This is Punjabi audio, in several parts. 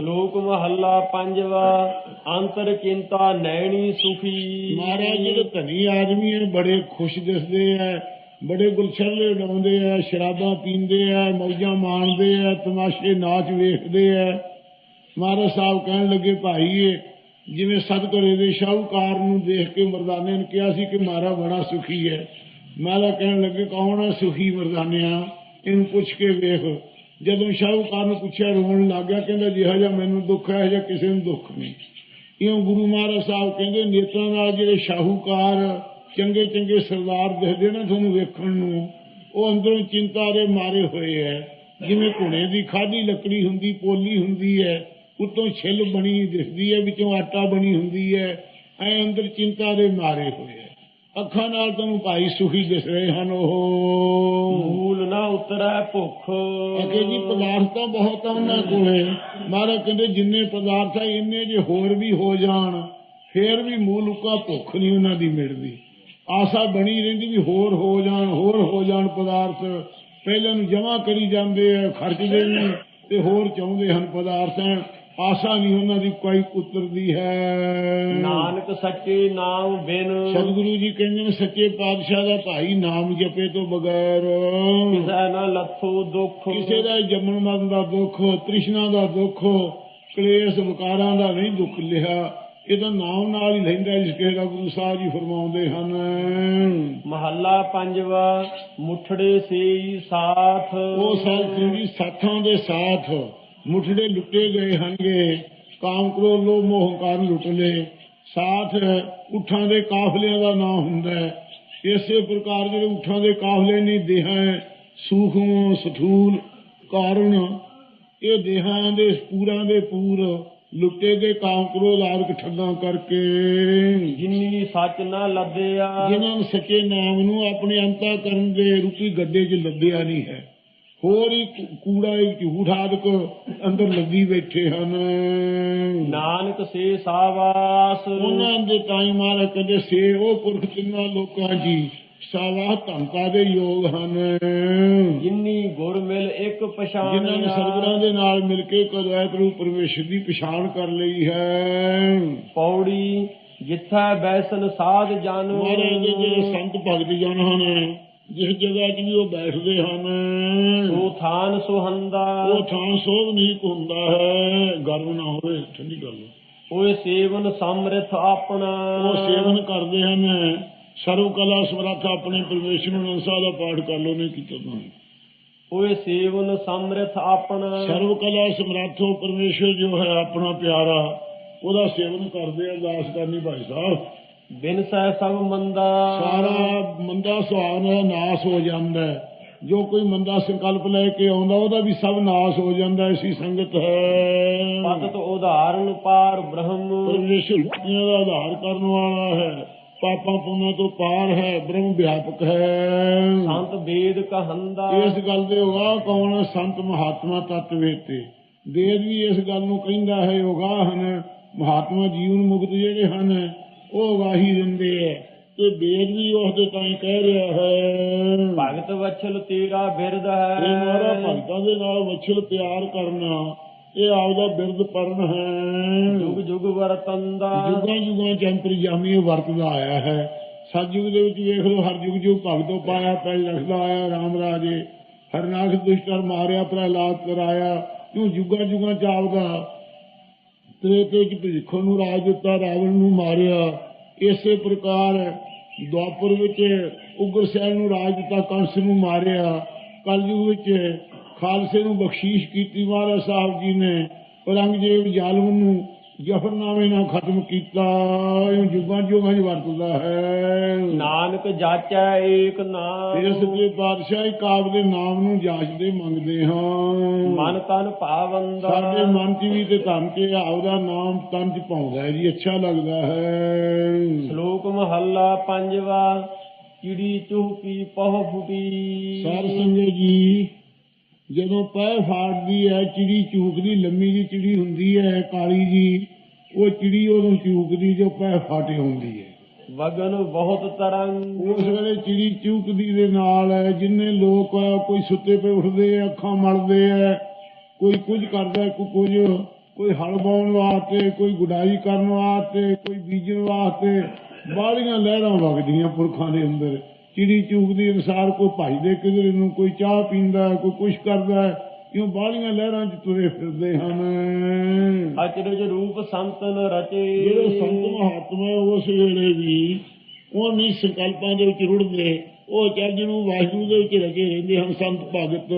ਸ਼ਲੋਕ ਮਹੱਲਾ ਪੰਜਵਾ, ਅੰਤਰ ਚਿੰਤਾ ਨੈਣੀ ਸੁਖੀ। ਮਹਾਰਾਜ ਜਿਹੜੇ ਧਨੀ ਆਦਮੀ ਹੈ, ਬੜੇ ਖੁਸ਼ ਦਿਸਦੇ ਆ ਬੜੇ ਗੁਲਛਰਲੇ ਉਡਾਉਂਦੇ ਆ ਸ਼ਰਾਬਾਂ ਪੀਂਦੇ ਆ ਮੌਜਾਂ ਮਾਣਦੇ ਆ ਤਮਾਸ਼ੇ ਨਾਚ ਵੇਖਦੇ ਆ ਮਹਾਰਾਜ ਸਾਹਿਬ ਕਹਿਣ ਲੱਗੇ, ਭਾਈ, ਇਹ ਜਿਵੇਂ ਸਤਗੁਰੇ ਦੇ ਸ਼ਾਹੂਕਾਰ ਨੂੰ ਦੇਖ ਕੇ ਮਰਦਾਨੇ ਨੇ ਕਿਹਾ ਸੀ ਕਿ ਮਾਰਾ ਬੜਾ ਸੁਖੀ ਹੈ। ਮਹਾਰਾਜ ਕਹਿਣ ਲੱਗੇ, ਕੌਣ ਹੈ ਸੁਖੀ ਮਰਦਾਨਿਆ? ਇਹਨੂੰ ਪੁੱਛ ਕੇ ਵੇਖ। ਜਦੋਂ ਸ਼ਾਹੂਕਾਰ ਨੂੰ ਪੁੱਛਿਆ, ਰੋਣ ਲੱਗ ਗਿਆ, ਕਹਿੰਦਾ, ਜਿਹਾ ਜਿਹਾ ਮੈਨੂੰ ਦੁੱਖ ਹੈ ਜਾਂ ਕਿਸੇ ਨੂੰ ਦੁੱਖ ਨਹੀਂ। ਇਉਂ ਗੁਰੂ ਮਹਾਰਾਜ ਸਾਹਿਬ ਕਹਿੰਦੇ, ਨੇਤਰਾਂ ਨਾਲ ਜਿਹੜੇ ਸ਼ਾਹੂਕਾਰ ਚੰਗੇ ਚੰਗੇ ਸਰਦਾਰ ਦਿਖਦੇ ਨਾ ਤੁਹਾਨੂੰ ਵੇਖਣ ਨੂੰ, ਉਹ ਅੰਦਰੋਂ ਚਿੰਤਾ ਦੇ ਮਾਰੇ ਹੋਏ ਐ ਜਿਵੇਂ ਘੁਣੇ ਦੀ ਖਾਦੀ ਲੱਕੜੀ ਹੁੰਦੀ, ਪੋਲੀ ਹੁੰਦੀ ਹੈ, ਉਤੋਂ ਛਿੱਲ ਬਣੀ ਦਿਖਦੀ ਹੈ, ਵਿੱਚੋਂ ਆਟਾ ਬਣੀ ਹੁੰਦੀ ਹੈ, ਐ ਅੰਦਰ ਚਿੰਤਾ ਦੇ ਮਾਰੇ ਹੋਏ ਐ ਅੱਖਾਂ ਨਾਲ ਤੁਹਾਨੂੰ ਭਾਈ ਸੁਖੀ ਦਿਸ ਰਹੇ ਹਨ ਉਹ। ਮੂਲ ਨਾ ਉਤਰੈ ਭੁੱਖ। ਅਗੇ ਜੀ ਪਦਾਰਥ ਤਾਂ ਬਹੁਤ ਆ ਉਹਨਾਂ ਕੋਲੇ। ਮਹਾਰਾਜ ਕਹਿੰਦੇ ਜਿੰਨੇ ਪਦਾਰਥ ਆ ਇੰਨੇ ਜੇ ਹੋਰ ਵੀ ਹੋ ਜਾਣ ਫੇਰ ਵੀ ਮੂਲ ਉਕਾ ਭੁੱਖ ਨਹੀਂ ਉਹਨਾਂ ਦੀ ਮਿਟਦੀ ਆਸਾ ਬਣੀ ਰਹਿੰਦੀ ਵੀ ਹੋਰ ਹੋ ਜਾਣ ਹੋਰ ਹੋ ਜਾਣ ਪਦਾਰਥ। ਪਹਿਲਾਂ ਨੂੰ ਜਮਾ ਕਰੀ ਜਾਂਦੇ ਆ ਖਰਚਦੇ ਨੇ ਤੇ ਹੋਰ ਚਾਹੁੰਦੇ ਹਨ ਪਦਾਰਥ। ਆਸਾ ਨਹੀਂ ਉਹਨਾਂ ਦੀ ਕੋਈ ਉਤਰਦੀ ਹੈ। ਨਾਨਕ ਸੱਚੇ ਨਾਮ ਬਿਨ ਸਤਿਗੁਰੂ ਜੀ ਕਹਿੰਦੇ ਨੇ ਸੱਚੇ ਪਾਤਸ਼ਾਹ ਦਾ ਭਾਈ ਨਾਮ ਜਪੇ ਤੋਂ ਬਗੈਰ। ਕਿਸੈ ਨਾ ਲੱਥੋ ਦੁੱਖ। ਕਿਸੇ ਦਾ ਜੰਮਣ ਮਰਨ ਦਾ ਦੁੱਖ ਤ੍ਰਿਸ਼ਨਾ ਦਾ ਦੁੱਖ ਕਲੇਸ਼ ਵਿਕਾਰਾਂ ਦਾ ਨਹੀਂ ਦੁੱਖ ਲਿਆ। ਇਹਦਾ ਨਾਮ ਨਾਲ ਹੀ ਲੈਂਦਾ ਜਿਸ ਕਿਸੇ ਦਾ ਗੁਰੂ ਸਾਹਿਬ ਜੀ ਫਰਮਾਉਂਦੇ ਹਨ। ਮਹੱਲਾ ਪੰਜਵਾ ਮੁਠੜੇ ਸੇਈ ਸਾਥ। ਉਹ ਸਾਥ ਜੀ ਸਾਥਾਂ ਦੇ ਸਾਥ। ਮੁਠੜੇ ਲੁੱਟੇ ਗਏ ਹਨਗੇ ਕਾਮ ਕ੍ਰੋਧ ਲੋਭ ਮੋਹ ਹੰਕਾਰ ਲੁੱਟ ਲਏ। ਸਾਥ ਉਠਾਂ ਦੇ ਕਾਫਲਿਆਂ ਦਾ ਨਾਮ ਹੁੰਦਾ ਹੈ। ਇਸੇ ਪ੍ਰਕਾਰ ਜਿਹੜੇ ਉਠਾਂ ਦੇ ਕਾਫਲੇ ਨਹੀਂ ਦੇਹਾਂ ਸੂਖਮ ਸਥੂਲ ਕਾਰਨ ਇਹ ਦੇਹਾਂ ਦੇ ਪੂਰਾਂ ਦੇ ਪੂਰ ਲੁੱਟੇ ਗਏ ਕਾਮ ਕ੍ਰੋਧ ਆਦਿਕ ਠੱਗਾਂ ਕਰਕੇ। ਜਿਨੀ ਸੱਚ ਨਾ ਲੱਦਿਆ ਜਿਨ੍ਹਾਂ ਨੇ ਸੱਚੇ ਨਾਮ ਨੂੰ ਆਪਣੇ ਅੰਤਾ ਕਰਨ ਦੇ ਰੂਪੀ ਗੱਡੇ 'ਚ ਲੱਦਿਆ ਨਹੀਂ ਹੈ। ਹੋਰ ਹੀ ਕੂੜਾ ਹੀ ਝੂਠ ਆਦਿਕ ਅੰਦਰ ਲੱਗੀ ਬੈਠੇ ਹਨ। ਨਾਨਕ ਸੇ ਸਾਵਾਸ। ਉਹਨਾਂ ਦੇ ਟਾਈਮ ਮਾਰਾ ਕਹਿੰਦੇ ਸੇ ਉਹ ਪੁਰਖ ਤਿੰਨਾਂ ਲੋਕਾਂ ਜੀ ਸਾਵਾ ਧੰਤਾ ਦੇ ਯੋਗ ਹਨ। ਜਿਨੀ ਗੁਰ ਮਿਲ ਇੱਕ ਪਛਾਣ ਜਿਨ੍ਹਾਂ ਨੇ ਸਰਗੁਰਾਂ ਦੇ ਨਾਲ ਮਿਲ ਕੇ ਕਦਵੈਤ ਰੂਪ ਪਰਮੇਸ਼ਰ ਦੀ ਪਛਾਣ ਕਰ ਲਈ ਹੈ। ਪੌੜੀ ਜਿੱਥੈ ਬੈਸਨ ਸਾਧ ਜਨ ਮਹਾਰਾਜ ਜਿਹੜੇ ਸੰਤ ਭਗਤ ਜਨ ਹਨ ਜਿਸ ਜਗ੍ਹਾ 'ਚ ਵੀ ਉਹ ਬੈਠਦੇ ਹਨ ਸੋ ਥਾਨ ਸੁਹੰਦਾ। ਉਹ ਥਾਂ ਸੋਭਨੀਕ ਹੁੰਦਾ ਹੈ। ਗਰਮ ਨਾ ਹੋਵੇ ਠੰਡੀ ਗੱਲ ਓਏ ਸੇਵਨ ਸਮਰਿਥ ਆਪਣਾ। ਉਹ ਸੇਵਨ ਕਰਦੇ ਹਨ। ਸਰਵ ਕਲਾ ਸਮਰੱਥ ਆਪਣੇ ਪਰਮੇਸ਼ਰ ਨੂੰ ਅਨਸਾ ਦਾ ਪਾਠ ਕਰ ਲੋ ਨਹੀਂ ਕੀਤਾ ਤਾਂ ਓਏ ਸੇਵਨ ਸਮਰਿਥ ਆਪਣਾ। ਸਰਵ ਕਲਾ ਸਮਰੱਥੋ ਪਰਮੇਸ਼ਰ ਜੋ ਹੈ ਆਪਣਾ ਪਿਆਰਾ ਉਹਦਾ ਸੇਵਨ ਕਰਦੇ ਆ ਅਰਦਾਸ ਕਰਨੀ ਭਾਈ ਸਾਹਿਬ। ਬਿਨ ਸਹਿ ਸਭ ਮੰਦਾ। ਸਾਰਾ ਮੰਦਾ ਸੁਭਾਅ ਦਾ ਨਾਸ ਹੋ ਜਾਂਦਾ ਹੈ। ਜੋ ਕੋਈ ਮੰਦਾ ਸੰਕਲਪ ਲੈ ਕੇ ਆਉਂਦਾ ਉਹਦਾ ਵੀ ਸਭ ਨਾਸ ਹੋ ਜਾਂਦਾ ਐਸੀ ਸੰਗਤ ਹੈ। ਪਤਤ ਉਦਾਹਰਨ ਪਾਰ ਬ੍ਰਹਮ। ਪਰਮੇਸ਼ਰ ਦਾ ਆਧਾਰ ਕਰਨ ਵਾਲਾ ਹੈ। ਪਾਪਾਂ ਪੁੰਨਾਂ ਤੋਂ ਪਾਰ ਹੈ ਬ੍ਰਹਮ ਵਿਆਪਕ ਹੈ। ਸੰਤ ਵੇਦ ਕਹੰਦਾ। ਇਸ ਗੱਲ ਦੇ ਉਗਾਹ ਕੌਣ? ਸੰਤ ਮਹਾਤਮਾ ਤਤ ਵੇਤੇ। ਵੇਦ ਵੀ ਇਸ ਗੱਲ ਨੂੰ ਕਹਿੰਦਾ ਹੈ ਉਗਾਹ ਹਨ। ਮਹਾਤਮਾ ਜੀਵਨ ਮੁਕਤ ਜਿਹੜੇ ਹਨ ਉਹ ਉਗਾਹੀ ਦਿੰਦੇ ਹੈ ਤੇ ਵੇਦ ਵੀ ਉਸ ਦੇ ਤਾਂ ਹੀ ਕਹਿ ਰਿਹਾ ਹੈ। ਭਗਤ ਵਛਲ ਤੇਰਾ ਬਿਰਦ ਇਹ ਮਾਰਾ ਹੈ ਭਗਤਾਂ ਦੇ ਨਾਲ ਵਛਲ ਪਿਆਰ ਕਰਨਾ ਇਹ ਆਪਦਾ ਬਿਰਦ ਪਰਨ ਹੈ। ਜੁਗ ਜੁਗ ਵਰਤੰਦਾ। ਯੁਗਾਂ ਯੁਗਾਂ ਚ ਅੰਤਰਜਾਮੀ ਵਰਤਦਾ ਆਇਆ ਹੈ। ਸਤਯੁਗ ਦੇ ਵਿੱਚ ਵੇਖ ਲਓ ਹਰ ਯੁਗ ਜੋ ਭਗਤੋਂ ਪਾਇਆ ਪਹਿਲ ਲਿਖਦਾ ਆਇਆ ਰਾਮ ਰਾਜੇ। ਹਰਨਾਥ ਦੁਸ਼ਟਰ ਮਾਰਿਆ ਪ੍ਰਹਲਾਦ ਕਰਾਇਆ। ਕਿਉਂ ਯੁਗਾਂ ਯੁਗਾਂ ਚ ਆਪਦਾ ਤ੍ਰੇਤੇ ਚ ਭਿਖਣ ਨੂੰ ਰਾਜ ਦਿੱਤਾ, ਰਾਵਣ ਨੂੰ ਮਾਰਿਆ। ਇਸੇ ਪ੍ਰਕਾਰ ਦੁਆਪਰ ਵਿੱਚ ਉਗਰਸੈਨ ਨੂੰ ਰਾਜ ਦਿੱਤਾ, ਕੰਸ ਨੂੰ ਮਾਰਿਆ। ਕਲਯੁਗ ਵਿੱਚ ਖਾਲਸੇ ਨੂੰ ਬਖਸ਼ੀਸ਼ ਕੀਤੀ ਮਹਾਰਾਜ ਸਾਹਿਬ ਜੀ ਨੇ, ਔਰੰਗਜ਼ੇਬ ਜ਼ਾਲਮ ਨੂੰ ਜ਼ਫਰਨਾਮੇ ਨਾਲ ਖਤਮ ਕੀਤਾ ਇਹ ਜੁਗਾਂ ਜੁਗਾਂ 'ਚ ਵਰਤਦਾ ਹੈ। ਨਾਨਕ ਜਾਚੈ ਏਕ ਨਾਮ। ਇਸ ਦੇ ਬਾਦਸ਼ਾਹ ਇੱਕ ਆਪ ਦੇ ਨਾਮ ਨੂੰ ਜਾਚਦੇ ਮੰਗਦੇ ਹਾਂ। ਮਨ ਤਨ ਭਾਵੰਦਾ ਸਾਡੇ ਮਨ 'ਚ ਵੀ ਤੇ ਧਨ 'ਚ ਆਪਦਾ ਨਾਮ ਤਨ 'ਚ ਪਾਉਂਦਾ ਹੈ ਜੀ ਅੱਛਾ ਲੱਗਦਾ ਹੈ। ਸ਼ਲੋਕ ਮਹੱਲਾ ਪੰਜਵਾ ਚਿੜੀ ਚੁਹਕੀ ਪਹ ਫੁਟੀ। ਸਾਰ ਸੰਜੇ ਜੀ ਜਦੋਂ ਪੈ ਫਾੜਦੀ ਹੈ ਚਿੜੀ ਚੂਕਦੀ ਲੰਮੀ ਜੀ ਚਿੜੀ ਹੁੰਦੀ ਹੈ ਕਾਲੀ ਜੀ ਉਹ ਚਿੜੀ ਉਦੋਂ ਚੂਕਦੀ ਜੋ ਪੈ ਫਾਟੇ ਹੁੰਦੀ ਹੈ। ਵਗਨ ਬਹੁਤ ਤਰੰਗ। ਉਸ ਵੇਲੇ ਚਿੜੀ ਚੂਕਦੀ ਦੇ ਨਾਲ ਹੈ ਜਿੰਨੇ ਲੋਕ ਆ, ਕੋਈ ਸੁੱਤੇ ਪਏ ਉੱਠਦੇ ਆ, ਅੱਖਾਂ ਮਲਦੇ ਆ ਕੋਈ ਕੁਝ ਕਰਦਾ ਕੋਈ ਕੁਝ ਕੋਈ ਹਲ ਬਾਉਣ ਵਾਸਤੇ ਕੋਈ ਗੁਡਾਈ ਕਰਨ ਵਾਸਤੇ ਕੋਈ ਬੀਜਣ ਵਾਸਤੇ ਬਾਹਲੀਆਂ ਲਹਿਰਾਂ ਵਗਦੀਆਂ ਪੁਰਖਾਂ ਦੇ ਅੰਦਰ। ਚਿੜੀ ਚੂਕ ਦੇ ਅਨਸਾਰ ਕੋਈ ਭਜਦੇ ਕਿਧਰੇ ਨੂੰ ਕੋਈ ਚਾਹ ਪੀਂਦਾ ਕੋਈ ਕੁਛ ਕਰਦਾ ਕਿਉਂ ਬਾਹਲੀਆਂ ਲਹਿਰਾਂ 'ਚ ਤੁਰੇ ਫਿਰਦੇ ਹਨ। ਅਚਰਜ ਰੂਪ ਸੰਤਨ ਰਚੇ। ਜਿਹੜੇ ਸੰਤ ਮਹਾਤਮਾ ਉਸ ਵੇਲੇ ਵੀ ਉਹ ਨਹੀਂ ਸੰਕਲਪਾਂ ਦੇ ਵਿੱਚ ਰੁੜਦੇ ਉਹ ਚੱਜ ਨੂੰ ਵਾਹਿਗੁਰੂ ਦੇ ਵਿੱਚ ਰਚੇ ਰਹਿੰਦੇ ਹਨ ਸੰਤ ਭਗਤ।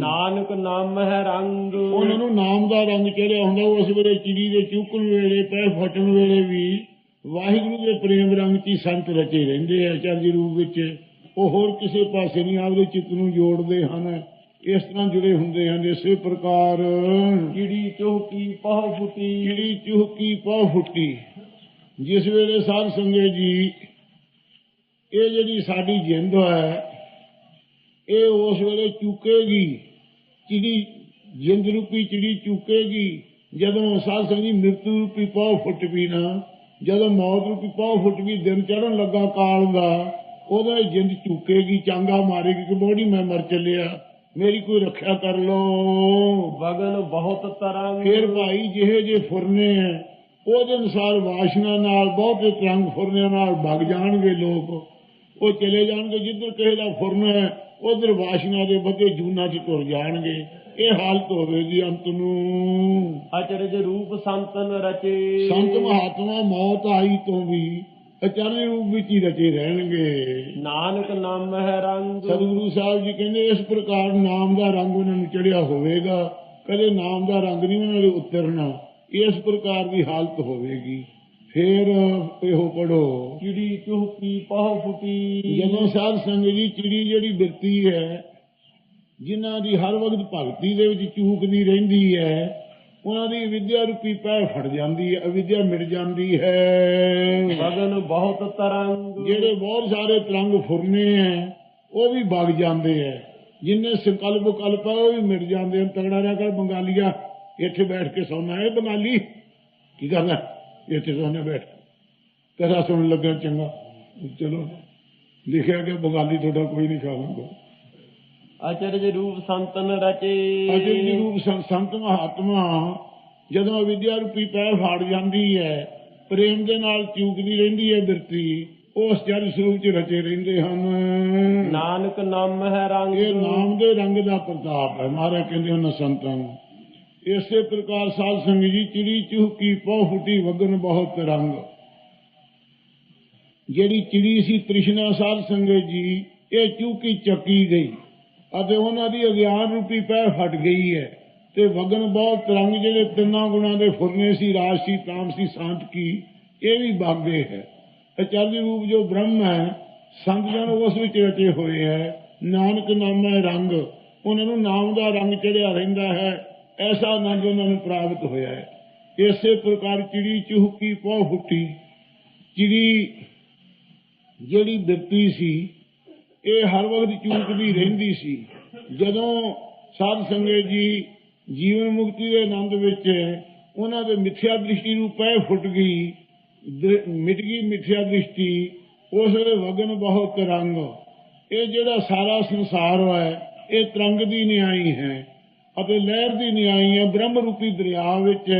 ਨਾਨਕ ਨਾਮ ਹੈ ਰੰਗ। ਉਹਨਾਂ ਨੂੰ ਨਾਮ ਦਾ ਰੰਗ ਚੜਿਆ ਹੁੰਦਾ ਉਸ ਵੇਲੇ ਚਿੜੀ ਦੇ ਚੁੱਕਣ ਵੇਲੇ ਪੈ ਫਟਣ ਵੇਲੇ ਵੀ ਵਾਹਿਗੁਰੂ ਦੇ ਪ੍ਰੇਮ ਰੰਗ 'ਚ ਸੰਤ ਰਚੇ ਰਹਿੰਦੇ ਆ ਚੱਜ ਰੂਪ ਵਿੱਚ। ਉਹ ਹੋਰ ਕਿਸੇ ਪਾਸੇ ਨਹੀਂ ਆਪਦੇ ਚਿੱਤ ਨੂੰ ਜੋੜਦੇ ਹਨ। ਇਸ ਤਰ੍ਹਾਂ ਜੁੜੇ ਹੁੰਦੇ ਹਨ। ਇਸੇ ਪ੍ਰਕਾਰ ਚਿੜੀ ਚੋਕੀ ਪਹ ਫੁੱਟੀ। ਚਿੜੀ ਚੁਹਕੀ ਪਾ ਫੁੱਟੀ। ਜਿਸ ਵੇਲੇ ਸਾਧ ਸੰਗਤ ਜੀ ਇਹ ਜਿਹੜੀ ਸਾਡੀ ਜਿੰਦ ਹੈ ਇਹ ਉਸ ਵੇਲੇ ਚੁੱਕੇਗੀ। ਚਿੜੀ ਜਿੰਦ ਰੂਪੀ ਚਿੜੀ ਚੁੱਕੇਗੀ। ਜਦੋਂ ਸਾਧ ਸੰਗਤ ਜੀ ਮ੍ਰਿਤੂ ਰੂਪੀ ਪਾਉ ਫੁੱਟ ਵੀ ਨਾ ਜਦੋਂ ਮੌਤ ਰੂਪੀ ਪਾਉ ਫੁੱਟ ਵੀ ਦਿਨ ਚੜਨ ਲੱਗਾ ਕਾਲ ਦਾ ਇਹ ਜਿੰਦ ਚੁੱਕੇਗੀ ਚਾਂਗਾ ਮਾਰੇਗੀ ਕਿ ਬੋੜੀ ਮੈਂ ਮਰ ਚੱਲਿਆ। ਮੇਰੀ ਕੋਈ ਰੱਖਿਆ ਕਰ ਲੋ ਵਗਨ ਬਹੁਤ ਤਰੰਗ। ਫਿਰ ਭਾਈ ਜਿਹੇ ਜੇ ਫੁਰਨੇ ਆ ਉਹਦੇ ਅਨੁਸਾਰ ਵਾਸ਼ਨਾ ਨਾਲ ਬਹੁਤੇ ਤਰੰਗ ਫੁਰਨਿਆਂ ਨਾਲ ਵਗ ਜਾਣਗੇ ਲੋਕ। ਉਹ ਚਲੇ ਜਾਣਗੇ ਜਿੱਧਰ ਕਿਸੇ ਦਾ ਫੁਰਨਾ ਹੈ ਉਧਰ ਵਾਸ਼ਨਾ ਦੇ ਬੱਦੇ ਜੂਨਾ 'ਚ ਤੁਰ ਜਾਣਗੇ। ਇਹ ਹਾਲਤ ਹੋਵੇਗੀ ਅੰਤ ਨੂੰ। ਅਚਰਜ ਰੂਪ ਸੰਤਨ ਰਚੇ। ਸੰਤ ਮਹਾਤਮਾ ਮੌਤ ਆਈ ਤੋਂ ਵੀ ਅਚਰਜ ਰੂਪ ਵਿੱਚ ਹੀ ਰਚੇ ਰਹਿਣਗੇ। ਨਾਨਕ ਨਾਮ ਹੈ ਰੰਗ। ਸਤਿਗੁਰੂ ਸਾਹਿਬ ਜੀ ਕਹਿੰਦੇ ਇਸ ਪ੍ਰਕਾਰ ਨਾਮ ਦਾ ਰੰਗ ਉਹਨਾਂ ਨੂੰ ਚੜਿਆ ਹੋਵੇਗਾ। ਕਦੇ ਨਾਮ ਦਾ ਰੰਗ ਨਹੀਂ ਉਹਨਾਂ ਦੇ ਉਤਰਨਾ। ਇਸ ਪ੍ਰਕਾਰ ਦੀ ਹਾਲਤ ਹੋਵੇਗੀ। ਫਿਰ ਇਹੋ ਪੜੋ ਚਿੜੀ ਚੁਹਕੀ ਪਹ ਫੁੱਟੀ। ਜਦੋਂ ਸਾਧ ਸੰਗਤ ਜੀ ਚਿੜੀ ਜਿਹੜੀ ਬਿਰਤੀ ਹੈ ਜਿਨ੍ਹਾਂ ਦੀ ਹਰ ਵਕਤ ਭਗਤੀ ਦੇ ਵਿੱਚ ਚੂਕਦੀ ਰਹਿੰਦੀ ਹੈ ਉਹਨਾਂ ਦੀ ਵਿਦਿਆ ਰੂਪੀ ਪੈ ਫੜ ਜਾਂਦੀ ਹੈ ਅਵਿਦਿਆ ਮਿਟ ਜਾਂਦੀ ਹੈ। ਵਗਨ ਬਹੁਤ ਤਰੰਗ। ਜਿਹੜੇ ਬਹੁਤ ਸਾਰੇ ਤਰੰਗ ਫੁਰਨੇ ਹੈ ਉਹ ਵੀ ਵਗ ਜਾਂਦੇ ਹੈ। ਜਿੰਨੇ ਸੰਕਲਪ ਕਲਪ ਹੈ ਉਹ ਵੀ ਮਿਟ ਜਾਂਦੇ ਹਨ। ਤਗੜਾ ਰਿਹਾ ਕਰ ਬੰਗਾਲੀਆ ਇੱਥੇ ਬੈਠ ਕੇ ਸੌਣਾ ਹੈ ਬੰਗਾਲੀ। ਕੀ ਕਰਨਾ ਇੱਥੇ ਸੌਣਾ ਬੈਠ ਤੇਰਾ ਸੁਣਨ ਲੱਗਾ ਚੰਗਾ। ਚਲੋ ਲਿਖਿਆ ਕਿ ਬੰਗਾਲੀ ਤੁਹਾਡਾ ਕੋਈ ਨਹੀਂ ਖਾਵਾਂਗਾ ਅਚਰਜ ਰੂਪ ਸੰਤਨ ਰਚੇ। ਅਜੇ ਜੀ ਰੂਪ ਸੰਤ ਮਹਾਤਮਾ ਜਦੋਂ ਵਿਦਿਆ ਰੂਪੀ ਪੈ ਫਾੜ ਜਾਂਦੀ ਹੈ ਪ੍ਰੇਮ ਦੇ ਨਾਲ ਚੂਕਦੀ ਰਹਿੰਦੀ ਹੈ ਬਿਰਤੀ ਉਸ ਜਲ ਸਰੂਪ ਚ ਰਚੇ ਰਹਿੰਦੇ ਹਨ। ਨਾਨਕ ਨਾਮ ਹੈ ਰੰਗ। ਇਹ ਨਾਮ ਦੇ ਰੰਗ ਦਾ ਪ੍ਰਤਾਪ ਹੈ। ਮਹਾਰਾਜ ਕਹਿੰਦੇ ਉਹਨਾਂ ਸੰਤਾਂ ਨੂੰ ਇਸੇ ਪ੍ਰਕਾਰ ਸਾਧ ਸੰਗਤ ਜੀ ਚਿੜੀ ਚੁਹਕੀ ਪਹੁ ਫੁੱਟੀ ਵਗਨ ਬਹੁਤ ਰੰਗ। ਜਿਹੜੀ ਚਿੜੀ ਸੀ ਤ੍ਰਿਸ਼ਨਾ ਸਾਧ ਸੰਗਤ ਜੀ ਇਹ ਚੂਕੀ ਚੱਕੀ ਗਈ। ਅਤੇ ਉਹਨਾਂ ਦੀ ਅਗਿਆਨ ਰੂਪੀ ਪੈ ਫਟ ਗਈ ਹੈ। ਤੇ ਵਗਨ ਬਹੁਤ ਰੰਗ ਜਿਹੜੇ ਤਿੰਨਾਂ ਗੁਣਾ ਦੇ ਫੁਰਨੇ ਸੀ ਰਾਜਸੀ ਤਾਮਸੀ ਸ਼ਾਂਤ ਕੀ, ਇਹ ਵੀ ਵਗ ਹੈ। ਅਚਰਜ ਰੂਪ ਜੋ ਬ੍ਰਹਮ ਹੈ ਸੰਤ ਜਨ ਉਸ ਵਿੱਚ ਰਚੇ ਹੋਏ ਹੈ। ਨਾਨਕ ਨਾਮੈ ਰੰਗ ਉਹਨਾਂ ਨੂੰ ਨਾਮ ਦਾ ਰੰਗ ਚੜਿਆ ਰਹਿੰਦਾ ਹੈ। ਐਸਾ ਆਨੰਦ ਉਹਨਾਂ ਨੂੰ ਪ੍ਰਾਪਤ ਹੋਇਆ ਹੈ। ਇਸੇ ਪ੍ਰਕਾਰ ਚਿੜੀ ਚੁਹਕੀ ਪਹੁ ਫੁੱਟੀ, ਚਿੜੀ ਜਿਹੜੀ ਬਿਰਤੀ ਸੀ ਇਹ ਹਰ ਵਕਤ ਚੂਕਦੀ ਰਹਿੰਦੀ ਸੀ। ਜਦੋਂ ਸਾਧ ਸੰਗਤ ਜੀ ਜੀਵਨ ਮੁਕਤੀ ਦੇ ਆਨੰਦ ਵਿੱਚ ਉਹਨਾਂ ਦੇ ਮਿੱਥਿਆ ਦ੍ਰਿਸ਼ਟੀ ਨੂੰ ਪੈ ਫੁੱਟ ਗਈ ਮਿਟ ਗਈ ਮਿੱਥਿਆ ਦ੍ਰਿਸ਼ਟੀ, ਉਸ ਵੇਲੇ ਵਗਨ ਬਹੁਤ ਰੰਗ। ਇਹ ਜਿਹੜਾ ਸਾਰਾ ਸੰਸਾਰ ਹੈ, ਇਹ ਤਰੰਗ ਦੀ ਨਿਆਈ ਹੈ ਅਤੇ ਲਹਿਰ ਦੀ ਨਿਆਈ ਹੈ, ਬ੍ਰਹਮ ਰੂਪੀ ਦਰਿਆ ਵਿੱਚ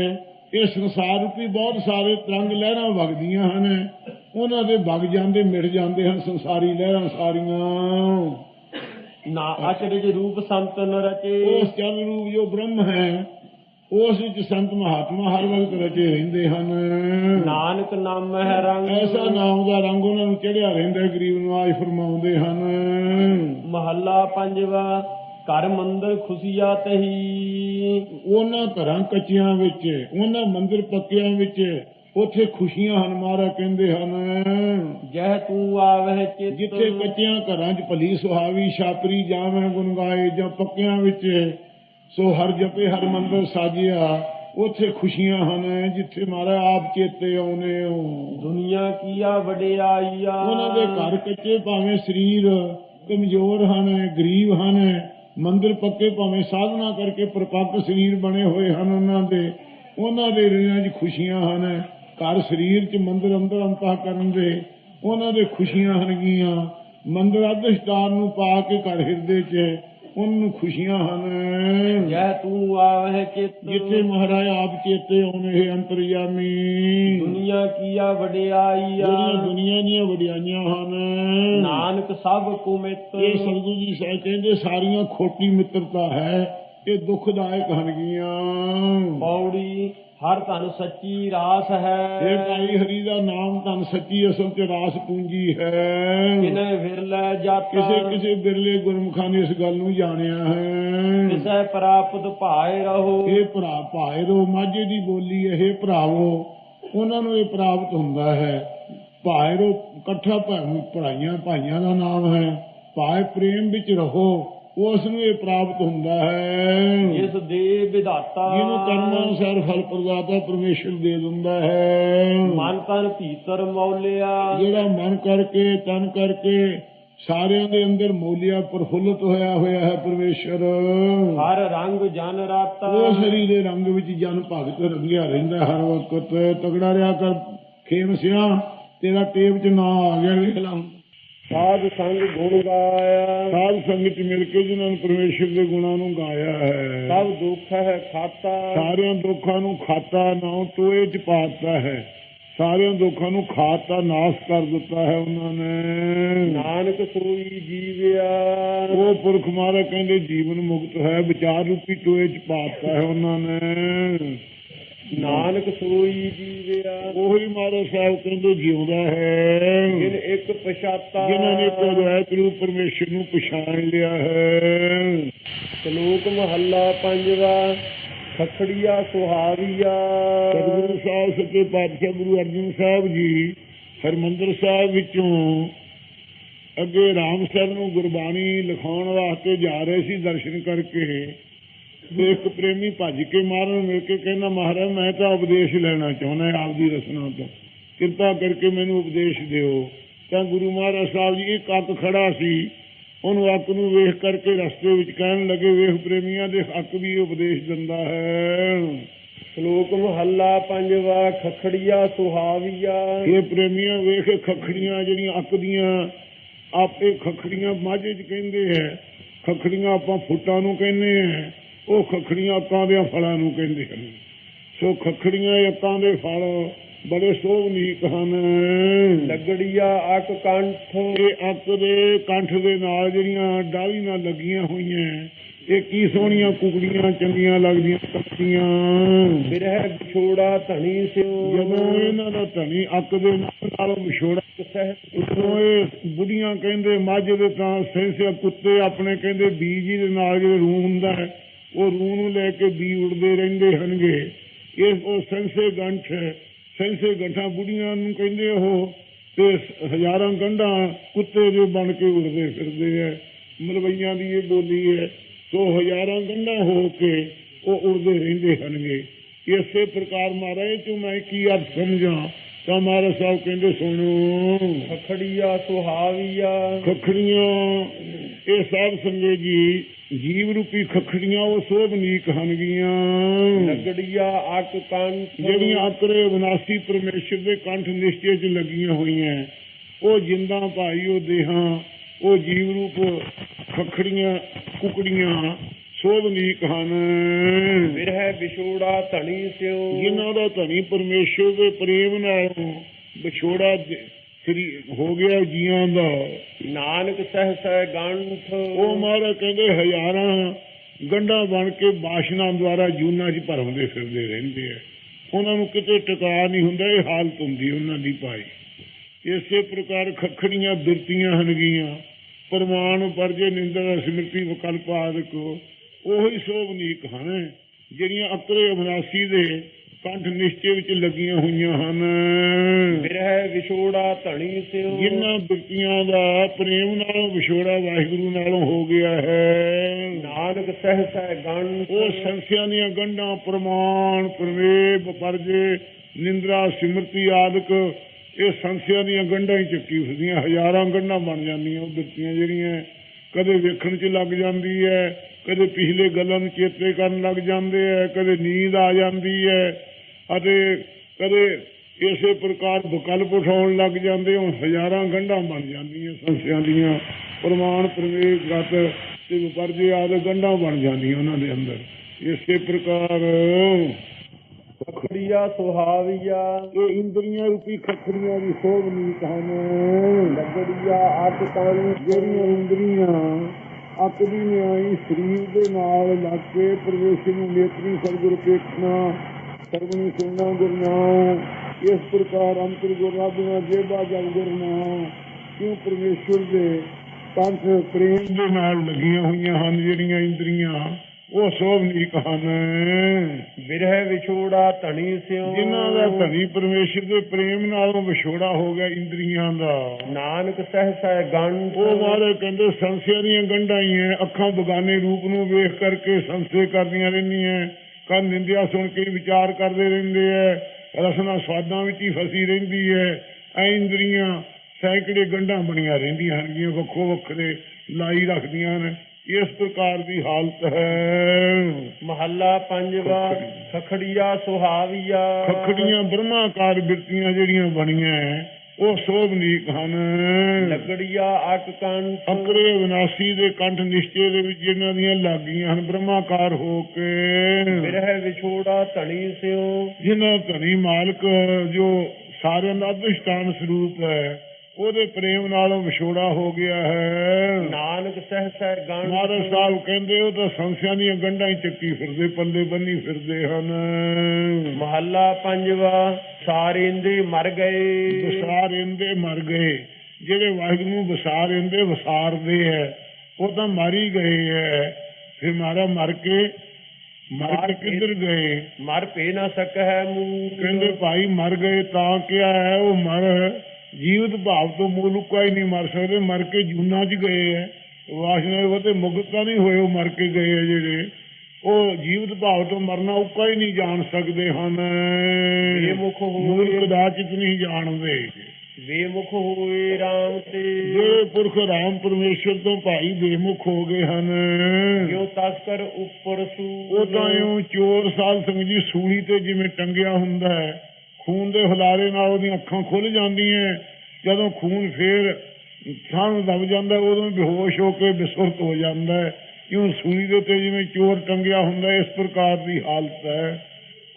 ਇਹ ਸੰਸਾਰ ਰੂਪੀ ਬਹੁਤ ਸਾਰੇ ਤਰੰਗ ਲਹਿਰਾਂ ਵਗਦੀਆਂ ਹਨ। ਉਹਨਾਂ ਦੇ ਵਗ ਜਾਂਦੇ ਮਿਟ ਜਾਂਦੇ ਹਨ ਸੰਸਾਰੀ ਲਹਿਰਾਂ ਸਾਰੀਆਂ। ਨਾ ਅਚਰਜ ਰੂਪ ਸੰਤਨ ਰਚੇ। ਉਸ ਚਰਨ ਰੂਪ ਜੋ ਬ੍ਰਹਮ ਹੈ ਉਸ ਵਿੱਚ ਸੰਤ ਮਹਾਤਮਾ ਹਰ ਵਕਤ ਰਚੇ ਰਹਿੰਦੇ ਹਨ। ਨਾਨਕ ਨਾਮ ਹੈ ਰੰਗ। ਐਸਾ ਨਾਮ ਦਾ ਰੰਗ ਉਹਨਾਂ ਨੂੰ ਚੜਿਆ ਰਹਿੰਦਾ ਗਰੀਬ ਨਵਾਜ ਫਰਮਾਉਂਦੇ ਹਨ। ਮਹੱਲਾ ਪੰਜਵਾ ਘਰ ਮੰਦਰ ਖੁਸ਼ੀਆ ਤਹੀ। ਉਹਨਾਂ ਘਰਾਂ ਕੱਚਿਆਂ ਵਿੱਚ ਉਹਨਾਂ ਮੰਦਿਰ ਪੱਕਿਆਂ ਵਿੱਚ ਉੱਥੇ ਖੁਸ਼ੀਆਂ ਹਨ ਮਹਾਰਾ ਕਹਿੰਦੇ ਹਨ। ਜਹ ਤੂੰ ਆਵਹਿ ਚਿਤ। ਜਿੱਥੇ ਕੱਚਿਆਂ ਘਰਾਂ 'ਚ ਭਲੀ ਸੁਹਾਵੀ ਛਾਪਰੀ ਜਾਵੇਂ ਗੁਣ ਗਾਏ ਜਾਂ ਪੱਕਿਆਂ ਵਿੱਚ ਸੋ ਹਰ ਜਪੇ ਹਰ ਮੰਦਰ ਸਾਜਿਆ ਉੱਥੇ ਖੁਸ਼ੀਆਂ ਹਨ ਜਿੱਥੇ ਮਹਾਰਾ ਆਪ ਚੇਤੇ ਆਉਨੇ ਹੋ। ਦੁਨੀਆ ਕੀਆ ਵਡਿਆਈਆ। ਉਹਨਾਂ ਦੇ ਘਰ ਕੱਚੇ ਭਾਵੇਂ ਸਰੀਰ ਕਮਜ਼ੋਰ ਹਨ ਗਰੀਬ ਹਨ ਮੰਦਰ ਪੱਕੇ ਭਾਵੇਂ ਸਾਧਨਾ ਕਰਕੇ ਪ੍ਰਪੱਕ ਸਰੀਰ ਬਣੇ ਹੋਏ ਹਨ ਉਹਨਾਂ ਦੇ। ਉਹਨਾਂ ਦੇ ਹਿਰਦਿਆਂ 'ਚ ਖੁਸ਼ੀਆਂ ਹਨ। ਘਰ ਸਰੀਰ 'ਚ ਮੰਦਰ ਅੰਦਰ ਅੰਤਾ ਕਰਨ ਦੇ ਉਹਨਾਂ ਦੇ ਖੁਸ਼ੀਆਂ ਹਨਗੀਆਂ। ਮੰਦਰ ਅਧਿਸ਼ਟਾਨ ਨੂੰ ਪਾ ਕੇ ਘਰ ਹਿਰਦੇ 'ਚ ਉਹਨੂੰ ਖੁਸ਼ੀਆਂ ਹਨ। ਜਹ ਤੂੰ ਆਵਹਿ ਚਿਤ। ਜਿੱਥੇ ਮਹਾਰਾਜ ਆਪ ਚੇਤੇ ਆਉਣੇ ਹੈ ਅੰਤਰਯਾਮੀ। ਦੁਨੀਆ ਕੀਆ ਵਡਿਆਈਆ। ਜਿਹੜੀਆਂ ਦੁਨੀਆ ਦੀਆਂ ਵਡਿਆਈਆਂ ਹਨ। ਨਾਨਕ ਸਭ ਕੁਮਿਤ। ਇਹ ਸਤਿਗੁਰੂ ਜੀ ਸਾਹਿਬ ਕਹਿੰਦੇ ਸਾਰੀਆਂ ਖੋਟੀ ਮਿੱਤਰਤਾ ਹੈ ਇਹ ਦੁਖਦਾਇਕ ਹਨਗੀਆਂ। ਪੌੜੀ ਹਰ ਧਨ ਸੱਚੀ ਰਾਸ ਇਹ ਹੈ ਭਾਈ ਹਰੀ ਦਾ ਨਾਮ ਧਨ ਸੱਚੀ ਅਸਲ ਤੇ ਰਾਸ ਪੂੰਜੀ ਹੈ। ਕਿਨੇ ਵਿਰਲੇ ਜਾਤਾ ਕਿਸੇ ਕਿਸੇ ਬਿਰਲੇ ਗੁਰਮੁਖਾਂ ਨੇ ਇਸ ਗੱਲ ਨੂੰ ਜਾਣਿਆ ਹੈ। ਕਿਸੈ ਪ੍ਰਾਪਤ ਭਾਏ ਰਹੋ। ਇਹ ਭਰਾ ਭਾਏ ਰੋ ਮਾਝੇ ਦੀ ਬੋਲੀ ਇਹ ਭਰਾਵੋ ਉਹਨਾਂ ਨੂੰ ਇਹ ਪ੍ਰਾਪਤ ਹੁੰਦਾ ਹੈ। ਭਾਏ ਰੋ ਇਕੱਠਾ ਭਾ- ਭਰਾਈਆਂ ਭਾਈਆਂ ਦਾ ਨਾਮ ਹੈ। ਭਾਏ ਪ੍ਰੇਮ ਵਿੱਚ ਰਹੋ ਉਸ ਨੂੰ ਇਹ ਪ੍ਰਾਪਤ ਹੁੰਦਾ ਹੈ। ਜਿਸ ਦੇ ਵਿਧਾਤਾ ਜਿਹਨੂੰ ਕਰਮ ਅਨੁਸਾਰ ਫਲ ਪ੍ਰਦਾਤਾ ਪਰਮੇਸ਼ਰ ਦੇ ਦਿੰਦਾ ਹੈ। ਮਨ ਤਨ ਭੀਤਰ ਮੌਲਿਆ। ਜਿਹੜਾ ਮਨ ਕਰਕੇ ਤਨ ਕਰਕੇ ਸਾਰਿਆਂ ਦੇ ਅੰਦਰ ਮੋਲਿਆ ਪ੍ਰਫੁੱਲਤ ਹੋਇਆ ਹੋਇਆ ਹੈ ਪਰਮੇਸ਼ਰ। ਹਰ ਰੰਗ ਜਨ ਰਾਤਾ। ਉਹ ਸਰੀਰ ਦੇ ਰੰਗ ਵਿੱਚ ਜਨ ਭਗਤ ਰੰਗਿਆ ਰਹਿੰਦਾ ਹਰ ਵਕਤ। ਤਗੜਾ ਰਿਆ ਕਰ ਖੇਮ ਸਿਆ ਤੇਰਾ ਟੇਪ ਚ ਨਾ ਆ ਗਿਆ ਵੇਖ ਲਾ। ਸਾਧ ਸੰਗ ਗੁਣ ਗਾਇਆ। ਸਾਧ ਸੰਗਤ ਮਿਲ ਕੇ ਜਿਨ੍ਹਾਂ ਨੇ ਪਰਮੇਸ਼ਰ ਦੇ ਗੁਣਾਂ ਨੂੰ ਗਾਇਆ ਹੈ। ਸਭ ਦੁੱਖ ਹੈ ਖਾਤਾ। ਸਾਰਿਆਂ ਦੁੱਖਾਂ ਨੂੰ ਖਾਤਾ ਨਾ ਤੋਏ ਚ ਪਾਤਾ ਹੈ। ਸਾਰਿਆਂ ਦੁੱਖਾਂ ਨੂੰ ਖਾਤਾ ਨਾਸ਼ ਕਰ ਦਿੱਤਾ ਹੈ ਉਹਨਾਂ ਨੇ। ਨਾਨਕ ਸੋਈ ਜੀਵਿਆ। ਉਹ ਪੁਰਖ ਮਹਾਰਾਜ ਕਹਿੰਦੇ ਜੀਵਨ ਮੁਕਤ ਹੈ ਵਿਚਾਰ ਰੂਪੀ ਟੋਏ ਚ ਪਾਤਾ ਹੈ ਉਹਨਾਂ ਨੇ। ਨਾਨਕ ਸੋਈ ਜੀਵਿਆ ਉਹੀ ਮਹਾਰਾਜ ਸਾਹਿਬ ਕਹਿੰਦੇ ਜਿਉਂਦਾ ਹੈ। ਜਿਨ ਇੱਕ ਪਛਾਤਾ ਜਿਨ੍ਹਾਂ ਨੇ ਪ੍ਰਵੈਤ ਰੂਪ ਪਰਮੇਸ਼ਰ ਨੂੰ ਪਛਾਣ ਲਿਆ ਹੈ। ਸ਼ਲੋਕ ਮਹੱਲਾ ਪੰਜਵਾ ਖਖੜੀਆ ਸੁਹਾਵੀਆ। ਸਤਿਗੁਰੂ ਸਾਹਿਬ ਸੱਚੇ ਪਾਤਸ਼ਾਹ ਗੁਰੂ ਅਰਜਨ ਸਾਹਿਬ ਜੀ ਹਰਮੰਦਰ ਸਾਹਿਬ ਵਿੱਚੋਂ ਅੱਗੇ ਰਾਮਸਰ ਨੂੰ ਗੁਰਬਾਣੀ ਲਿਖਾਉਣ ਵਾਸਤੇ ਜਾ ਰਹੇ ਸੀ ਦਰਸ਼ਨ ਕਰਕੇ। ਇੱਕ ਪ੍ਰੇਮੀ ਭੱਜ ਕੇ ਮਾਰਨ ਮਿਲ ਕੇ ਕਹਿੰਦਾ ਮਹਾਰਾਜ ਮੈਂ ਤਾਂ ਉਪਦੇਸ਼ ਲੈਣਾ ਚਾਹੁੰਦਾ ਆਪ ਦੀ ਰਸਨਾ ਤੋਂ। ਕਿਰਪਾ ਕਰਕੇ ਮੈਨੂੰ ਉਪਦੇਸ਼ ਦਿਓ। ਤਾਂ ਗੁਰੂ ਮਹਾਰਾਜ ਸਾਹਿਬ ਜੀ ਇੱਕ ਅੱਕ ਖੜਾ ਸੀ। ਉਹਨੂੰ ਅੱਕ ਨੂੰ ਵੇਖ ਕਰਕੇ ਰਸਤੇ ਵਿੱਚ ਕਹਿਣ ਲੱਗੇ ਵੇਖ ਪ੍ਰੇਮੀਆਂ ਦੇ ਹੱਕ ਵੀ ਉਪਦੇਸ਼ ਦਿੰਦਾ ਹੈ। ਸ਼ਲੋਕ ਮਹੱਲਾ ਪੰਜਵਾ ਖਖੜੀਆ ਸੁਹਾਵੀਆ। ਇਹ ਪ੍ਰੇਮੀਆਂ ਵੇਖ ਖਖੜੀਆਂ ਜਿਹੜੀਆਂ ਅੱਕ ਦੀਆਂ ਆਪੇ ਖਖੜੀਆਂ ਮਾਝੇ ਚ ਕਹਿੰਦੇ ਐ ਖਖੜੀਆਂ ਆਪਾਂ ਫੁੱਟਾਂ ਨੂੰ ਕਹਿੰਦੇ ਐ ਉਹ ਖਖੜੀਆਂ ਅੱਕਾਂ ਦੇ ਫਲਾਂ ਨੂੰ ਕਹਿੰਦੇ ਹਨ। ਸੋ ਖਖੜੀਆਂ ਅੱਕਾਂ ਦੇ ਫਲ ਬੜੇ ਸੋਭਨੀਕ ਹਨ। ਲੱਗੜੀਆ ਅਕ ਕੰਠ। ਇਹ ਅੱਕ ਦੇ ਕੰਠ ਦੇ ਨਾਲ ਜਿਹੜੀਆਂ ਡਾਲੀ ਨਾਲ ਲੱਗੀਆਂ ਹੋਈਆਂ ਇਹ ਕੀ ਸੋਹਣੀਆਂ ਕੁਕੜੀਆਂ ਚੰਗੀਆਂ ਲੱਗਦੀਆਂ ਕੱਟੀਆਂ ਬਿਰਹਿ ਵਿਛੋੜਾ ਧਣੀ ਸਿਓ ਜਦੋਂ ਇਹਨਾਂ ਦਾ ਧਣੀ ਅੱਕ ਦੇ ਨਾਲ ਵਿਛੋੜਾ ਉਦੋਂ ਇਹ ਬੁੱਢੀਆਂ ਕਹਿੰਦੇ ਮੱਝ ਦੇ ਤਾਂ ਸੈਂਸੇ ਕੁੱਤੇ ਆਪਣੇ ਕਹਿੰਦੇ ਬੀਜ ਦੇ ਨਾਲ ਜਿਹੜੇ ਰੂਹ ਹੁੰਦਾ ਹੈ ਉਹ ਰੂਹ ਨੂੰ ਲੈ ਕੇ ਬੀ ਉੜਦੇ ਰਹਿੰਦੇ ਹਨਗੇ ਇਹ ਉਹ ਸੈਂਸੇ ਗੰਠ ਸੈਂਸੇ ਗੰਠਾਂ ਬੁੱਢੀਆਂ ਨੂੰ ਕਹਿੰਦੇ ਉਹ। ਤੇ ਹਜ਼ਾਰਾਂ ਗੰਢਾਂ ਕੁੱਤੇ ਦੇ ਬਣ ਕੇ ਉੜਦੇ ਫਿਰਦੇ ਐ ਮਲਵਈਆਂ ਦੀ ਇਹ ਬੋਲੀ ਹੈ ਸੋ ਹਜ਼ਾਰਾਂ ਗੰਢਾਂ ਹੋ ਕੇ ਉਹ ਉੜਦੇ ਰਹਿੰਦੇ ਹਨਗੇ ਇਸੇ ਪ੍ਰਕਾਰ ਮਹਾਰਾਜ ਤੂੰ ਮੈਂ ਕੀ ਅਰਥ ਸਮਝਾਂ? ਤਾਂ ਮਹਾਰਾਜ ਸਾਹਿਬ ਕਹਿੰਦੇ ਸੁਣੋ। ਖਖੜੀਆ ਸੁਹਾਵੀਆ। ਖਖੜੀਆਂ ਇਹ ਸਾਧ ਸੰਗੇ ਜੀ ਜੀਵ ਰੂਪੀ ਖਖੜੀਆਂ ਉਹ ਸੋਭਨੀਕ ਹਨਗੀਆਂ। ਲੱਗੜੀਆ ਅਕ ਕੰਠ ਜਿਹੜੀਆਂ ਆਕਰੇ ਵਿਨਾਸ਼ੀ ਪਰਮੇਸ਼ਰ ਦੇ ਕੰਠ ਨਿਸ਼ਚੇ 'ਚ ਲੱਗੀਆਂ ਹੋਈਆਂ। ਉਹ ਜਿੰਦਾਂ ਭਾਈ ਉਹ ਦੇਹਾਂ ਉਹ ਜੀਵ ਰੂਪ ਖਖੜੀਆਂ ਕੁਕੜੀਆਂ ਸੋਭਨੀਕ ਹਨ। ਬਿਰਹਿ ਵਿਛੋੜਾ ਧਣੀ ਸਿਓ ਜਿਨ੍ਹਾਂ ਦਾ ਧਨੀ ਪਰਮੇਸ਼ਰ ਦੇ ਪ੍ਰੇਮ ਨਾਲ ਵਿਛੋੜਾ ਸ੍ਰੀ ਹੋ ਗਿਆ ਜੀਆਂ ਦਾ। ਨਾਨਕ ਸਹਿ ਸਹਿ ਗੰਠ। ਉਹ ਮਹਾਰਾਜ ਕਹਿੰਦੇ ਹਜ਼ਾਰਾਂ ਗੰਢਾਂ ਬਣ ਕੇ ਬਾਸ਼ਨਾ ਦੁਆਰਾ ਜੂਨਾਂ 'ਚ ਭਰਮਦੇ ਫਿਰਦੇ ਰਹਿੰਦੇ ਆ। ਉਹਨਾਂ ਨੂੰ ਕਿਤੇ ਟਿਕਾ ਨਹੀਂ ਹੁੰਦਾ ਇਹ ਹਾਲਤ ਹੁੰਦੀ ਉਹਨਾਂ ਦੀ ਭਾਈ। ਇਸੇ ਪ੍ਰਕਾਰ ਖਖੜੀਆਂ ਬਿਰਤੀਆਂ ਹਨਗੀਆਂ। ਪ੍ਰਮਾਣ ਪਰਜੇ ਨਿੰਦਰ ਸਮ੍ਰਿਤੀ ਵਿਕਲਪ ਆਦਿਕ। ਉਹੀ ਸੋਭਨੀਕ ਹਨ ਜਿਹੜੀਆਂ ਅਕਰੇ ਅਬਨਾਸੀ ਦੇ ਕੰਠ ਨਿਸ਼ਚੇ ਵਿੱਚ ਲੱਗੀਆਂ ਹੋਈਆਂ ਹਨ। ਬਿਰਹਿ ਵਿਛੋੜਾ ਧਣੀ ਸਿਓ ਜਿਨ੍ਹਾਂ ਬਿਰਤੀਆਂ ਦਾ ਪ੍ਰੇਮ ਨਾਲ ਵਿਛੋੜਾ ਵਾਹਿਗੁਰੂ ਨਾਲੋਂ ਹੋ ਗਿਆ ਹੈ। ਨਾਨਕ ਸਹਿ ਸਹਿ ਗੰਠ ਉਹ ਸੰਸਿਆਂ ਦੀਆਂ ਗੰਢਾਂ ਪ੍ਰਮਾਣ ਪ੍ਰਵੇਬ ਪਰਜੇ ਨਿੰਦਰਾ ਸਿਮਰਤੀ ਆਦਿਕ ਇਹ ਸੰਸਿਆਂ ਦੀਆਂ ਗੰਢਾਂ ਹੀ ਚੱਕੀ ਫਿਰਦੀਆਂ। ਹਜ਼ਾਰਾਂ ਗੰਢਾਂ ਬਣ ਜਾਂਦੀਆਂ। ਉਹ ਬਿਰਤੀਆਂ ਜਿਹੜੀਆਂ ਕਦੇ ਵੇਖਣ 'ਚ ਲੱਗ ਜਾਂਦੀ ਹੈ ਕਦੇ ਪਿਛਲੇ ਗੱਲਾਂ ਨੂੰ ਚੇਤੇ ਕਰਨ ਲੱਗ ਜਾਂਦੇ ਹੈ ਕਦੇ ਨੀਂਦ ਆ ਜਾਂਦੀ ਹੈ। ਅਤੇ ਕਦੇ ਇਸੇ ਪ੍ਰਕਾਰ ਵਿਕਲਪ ਉਠਾਉਣ ਲੱਗ ਜਾਂਦੇ ਹੁਣ ਹਜ਼ਾਰਾਂ ਗੰਢਾਂ ਬਣ ਜਾਂਦੀਆਂ ਸੰਸਿਆਂ ਦੀਆਂ ਪ੍ਰਮਾਣ ਪ੍ਰਵੇਗ ਗਤ ਤੇ ਪਰ ਜੇ ਆਦ ਗੰਢਾਂ ਬਣ ਜਾਂਦੀਆਂ ਉਹਨਾਂ ਦੇ ਅੰਦਰ। ਇਸੇ ਪ੍ਰਕਾਰ ਖੜੀਆ ਸੁਹਾਵੀਆ। ਇਹ ਇੰਦਰੀਆਂ ਰੂਪੀ ਖੱਖੜੀਆਂ ਦੀ ਸੋਭ ਨੀਤ ਹਨ। ਲੱਗੜੀਆ ਅੱਤ ਤਨ ਜਿਹੜੀਆਂ ਇੰਦਰੀਆਂ ਦੀ ਨਿਆਈ ਸਰੀਰ ਦੇ ਨਾਲ ਲੱਗ ਕੇ ਪ੍ਰਵੇਸ਼ ਨੂੰ ਨੇਤਰੀ ਸਤਿਗੁਰ ਦੇਖਣਾ ਸਰਵਣੀ ਸੁਣਨਾ ਗੁਰਨਾਮ। ਇਸ ਪ੍ਰਕਾਰ ਅੰਤਰ ਗੁਰ ਰੱਬ ਨਾਲ ਜੇਬਾ ਜਗ ਗੁਰਨਾਮ। ਕਿਉਂ ਪਰਮੇਸ਼ਵਰ ਦੇ ਪੰਥ ਪ੍ਰੇਮ ਦੇ ਨਾਲ ਲੱਗੀਆਂ ਹੋਈਆਂ ਹਨ ਜਿਹੜੀਆਂ ਇੰਦਰੀਆਂ ਉਹ ਸੋਭਨੀਕ ਹਨ। ਬਿਰਹਿ ਵਿਛੋੜਾ ਧਣੀ ਸਿਉ। ਜਿਨ੍ਹਾਂ ਦਾ ਧਨੀ ਪਰਮੇਸ਼ਰ ਦੇ ਪ੍ਰੇਮ ਨਾਲੋਂ ਵਿਛੋੜਾ ਹੋ ਗਿਆ ਇੰਦਰੀਆਂ ਦਾ। ਨਾਨਕ ਸਹਿ ਸਹਿ ਗੰਢ। ਉਹ ਮਾਰੇ ਕਹਿੰਦੇ ਸੰਸਿਆ ਦੀਆਂ ਗੰਢਾਂ ਹੀ ਐ ਅੱਖਾਂ ਬਗਾਨੇ ਰੂਪ ਨੂੰ ਵੇਖ ਕਰਕੇ ਸੰਸੇ ਕਰਦੀਆਂ ਰਹਿੰਦੀਆਂ ਕੰਨ ਨਿੰਦਿਆ ਸੁਣ ਕੇ ਵਿਚਾਰ ਕਰਦੇ ਰਹਿੰਦੇ ਐ ਰਸਨਾ ਸਵਾਦਾਂ ਵਿੱਚ ਹੀ ਫਸੀ ਰਹਿੰਦੀ ਐ ਐ ਇੰਦਰੀਆਂ ਸੈਂਕੜੇ ਗੰਢਾਂ ਬਣੀਆਂ ਰਹਿੰਦੀਆਂ ਹਨ ਜਿਵੇਂ ਵੱਖੋ ਵੱਖਰੇ ਲਾਈ ਰੱਖਦੀਆਂ ਹਨ। ਇਸ ਪ੍ਰਕਾਰ ਦੀ ਹਾਲਤ ਹੈ। ਮਹੱਲਾ ਪੰਜਵਾ ਖਖੜੀਆ ਸੁਹਾਵੀਆ। ਖਖੜੀਆਂ ਬ੍ਰਹਮਾਕਾਰ ਬਿਰਤੀਆਂ ਜਿਹੜੀਆਂ ਬਣੀਆਂ ਐ, ਉਹ ਸੋਭਨੀਕ ਹਨ। ਲੱਗੜੀਆ ਅੱਟ ਕੰਠ ਅਕਰੇ ਵਿਨਾਸ਼ੀ ਦੇ ਕੰਠ ਨਿਸ਼ਚੇ ਦੇ ਵਿੱਚ ਜਿਨ੍ਹਾਂ ਦੀਆਂ ਲੱਗੀਆਂ ਹਨ ਬ੍ਰਹਮਾਕਾਰ ਹੋ ਕੇ। ਬਿਰਹਿ ਵਿਛੋੜਾ ਧਣੀ ਸਿਉ। ਜਿਨ੍ਹਾਂ ਧਨੀ ਮਾਲਕ ਜੋ ਸਾਰਿਆਂ ਦਾ ਅਧਿਸ਼ਟਾਨ ਸਰੂਪ ਹੈ। ਉਹਦੇ ਪ੍ਰੇਮ ਨਾਲੋਂ ਵਿਛੋੜਾ ਹੋ ਗਿਆ ਹੈ। ਨਾਨਕ ਸਹਿ ਸਹਿ ਗੰਢ ਮਹਾਰਾਜ ਸਾਹਿਬ ਕਹਿੰਦੇ ਉਹ ਤਾਂ ਸੰਸਿਆਂ ਦੀਆਂ ਗੰਢਾਂ ਹੀ ਚੱਕੀ ਫਿਰਦੇ ਪੱਲੇ ਬੰਨੀ ਫਿਰਦੇ ਹਨ। ਮਹੱਲਾ ਪੰਜਵਾ ਸਾਰਿੰਦੇ ਮਰ ਗਏ। ਵਿਸਾਰ ਇੰਦੇ ਮਰ ਗਏ। ਜਿਹੜੇ ਵਾਹਿਗੁਰੂ ਇੰਦੇ ਵਿਸਾਰਦੇ ਹੈ ਉਹ ਤਾਂ ਮਾਰੀ ਗਏ ਹੈ। ਫਿਰ ਮਾਰਾ ਮਰ ਕੇ ਮਰ ਕੇ ਕਿੱਧਰ ਗਏ? ਮਰ ਪੇ ਨਾ ਸਕੈ ਮੂਲ ਕਹਿੰਦੇ ਭਾਈ ਮਰ ਗਏ ਤਾਂ ਕਿਆ ਹੈ ਉਹ ਮਰ ਜੀਵਤ ਭਾਵ ਤੋਂ ਮੂਲ ਲੁਕਾ ਹੀ ਨਹੀਂ ਮਰ ਸਕਦੇ ਮਰ ਕੇ ਜੂਨਾ 'ਚ ਗਏ ਹੈ। ਵਾਸ਼ਨਾ ਉਹ ਤੇ ਮੁਕਤ ਤਾਂ ਨਹੀਂ ਹੋਏ ਉਹ ਮਰ ਕੇ ਗਏ ਆ ਜਿਹੜੇ। ਉਹ ਜੀਵਤ ਭਾਵ ਤੋਂ ਮਰਨਾ ਉੱਕਾ ਹੀ ਨਹੀਂ ਜਾਣ ਸਕਦੇ ਹਨ। ਬੇਮੁਖ ਹੋਏ। ਮੂਲ ਕਦਾਚਿਤ ਨਹੀਂ ਜਾਣਦੇ। ਬੇਮੁਖ ਹੋਏ RAM ਤੇ। ਜਿਹੜੇ ਪੁਰਖ ਰਾਮ ਪਰਮੇਸ਼ਰ ਤੋਂ ਭਾਈ ਬੇਮੁਖ ਹੋ ਗਏ ਹਨ। ਕਿਉ ਤਸਕਰ ਉੱਪਰ ਸੂ ਉਹ ਤਾਂ ਚੋਰ ਸਾਧ ਸੰਗ ਜੀ ਸੂਲੀ ਤੇ ਜਿਵੇਂ ਟੰਗਿਆ ਹੁੰਦਾ ਹੈ। ਖੂਨ ਦੇ ਹੁਲਾਰੇ ਨਾਲ ਉਹਦੀਆਂ ਅੱਖਾਂ ਖੁੱਲ ਜਾਂਦੀਆਂ ਜਦੋਂ ਖੂਨ ਫੇਰ ਸਾਹ ਦਬ ਜਾਂਦਾ ਉਦੋਂ ਬੇਹੋਸ਼ ਹੋ ਕੇ ਬਿਸੁਰਤ ਹੋ ਜਾਂਦਾ ਹੈ। ਇਉਂ ਦੇ ਉੱਤੇ ਜਿਵੇਂ ਚੋਰ ਟੰਗਿਆ ਹੁੰਦਾ ਇਸ ਪ੍ਰਕਾਰ ਦੀ ਹਾਲਤ ਹੈ।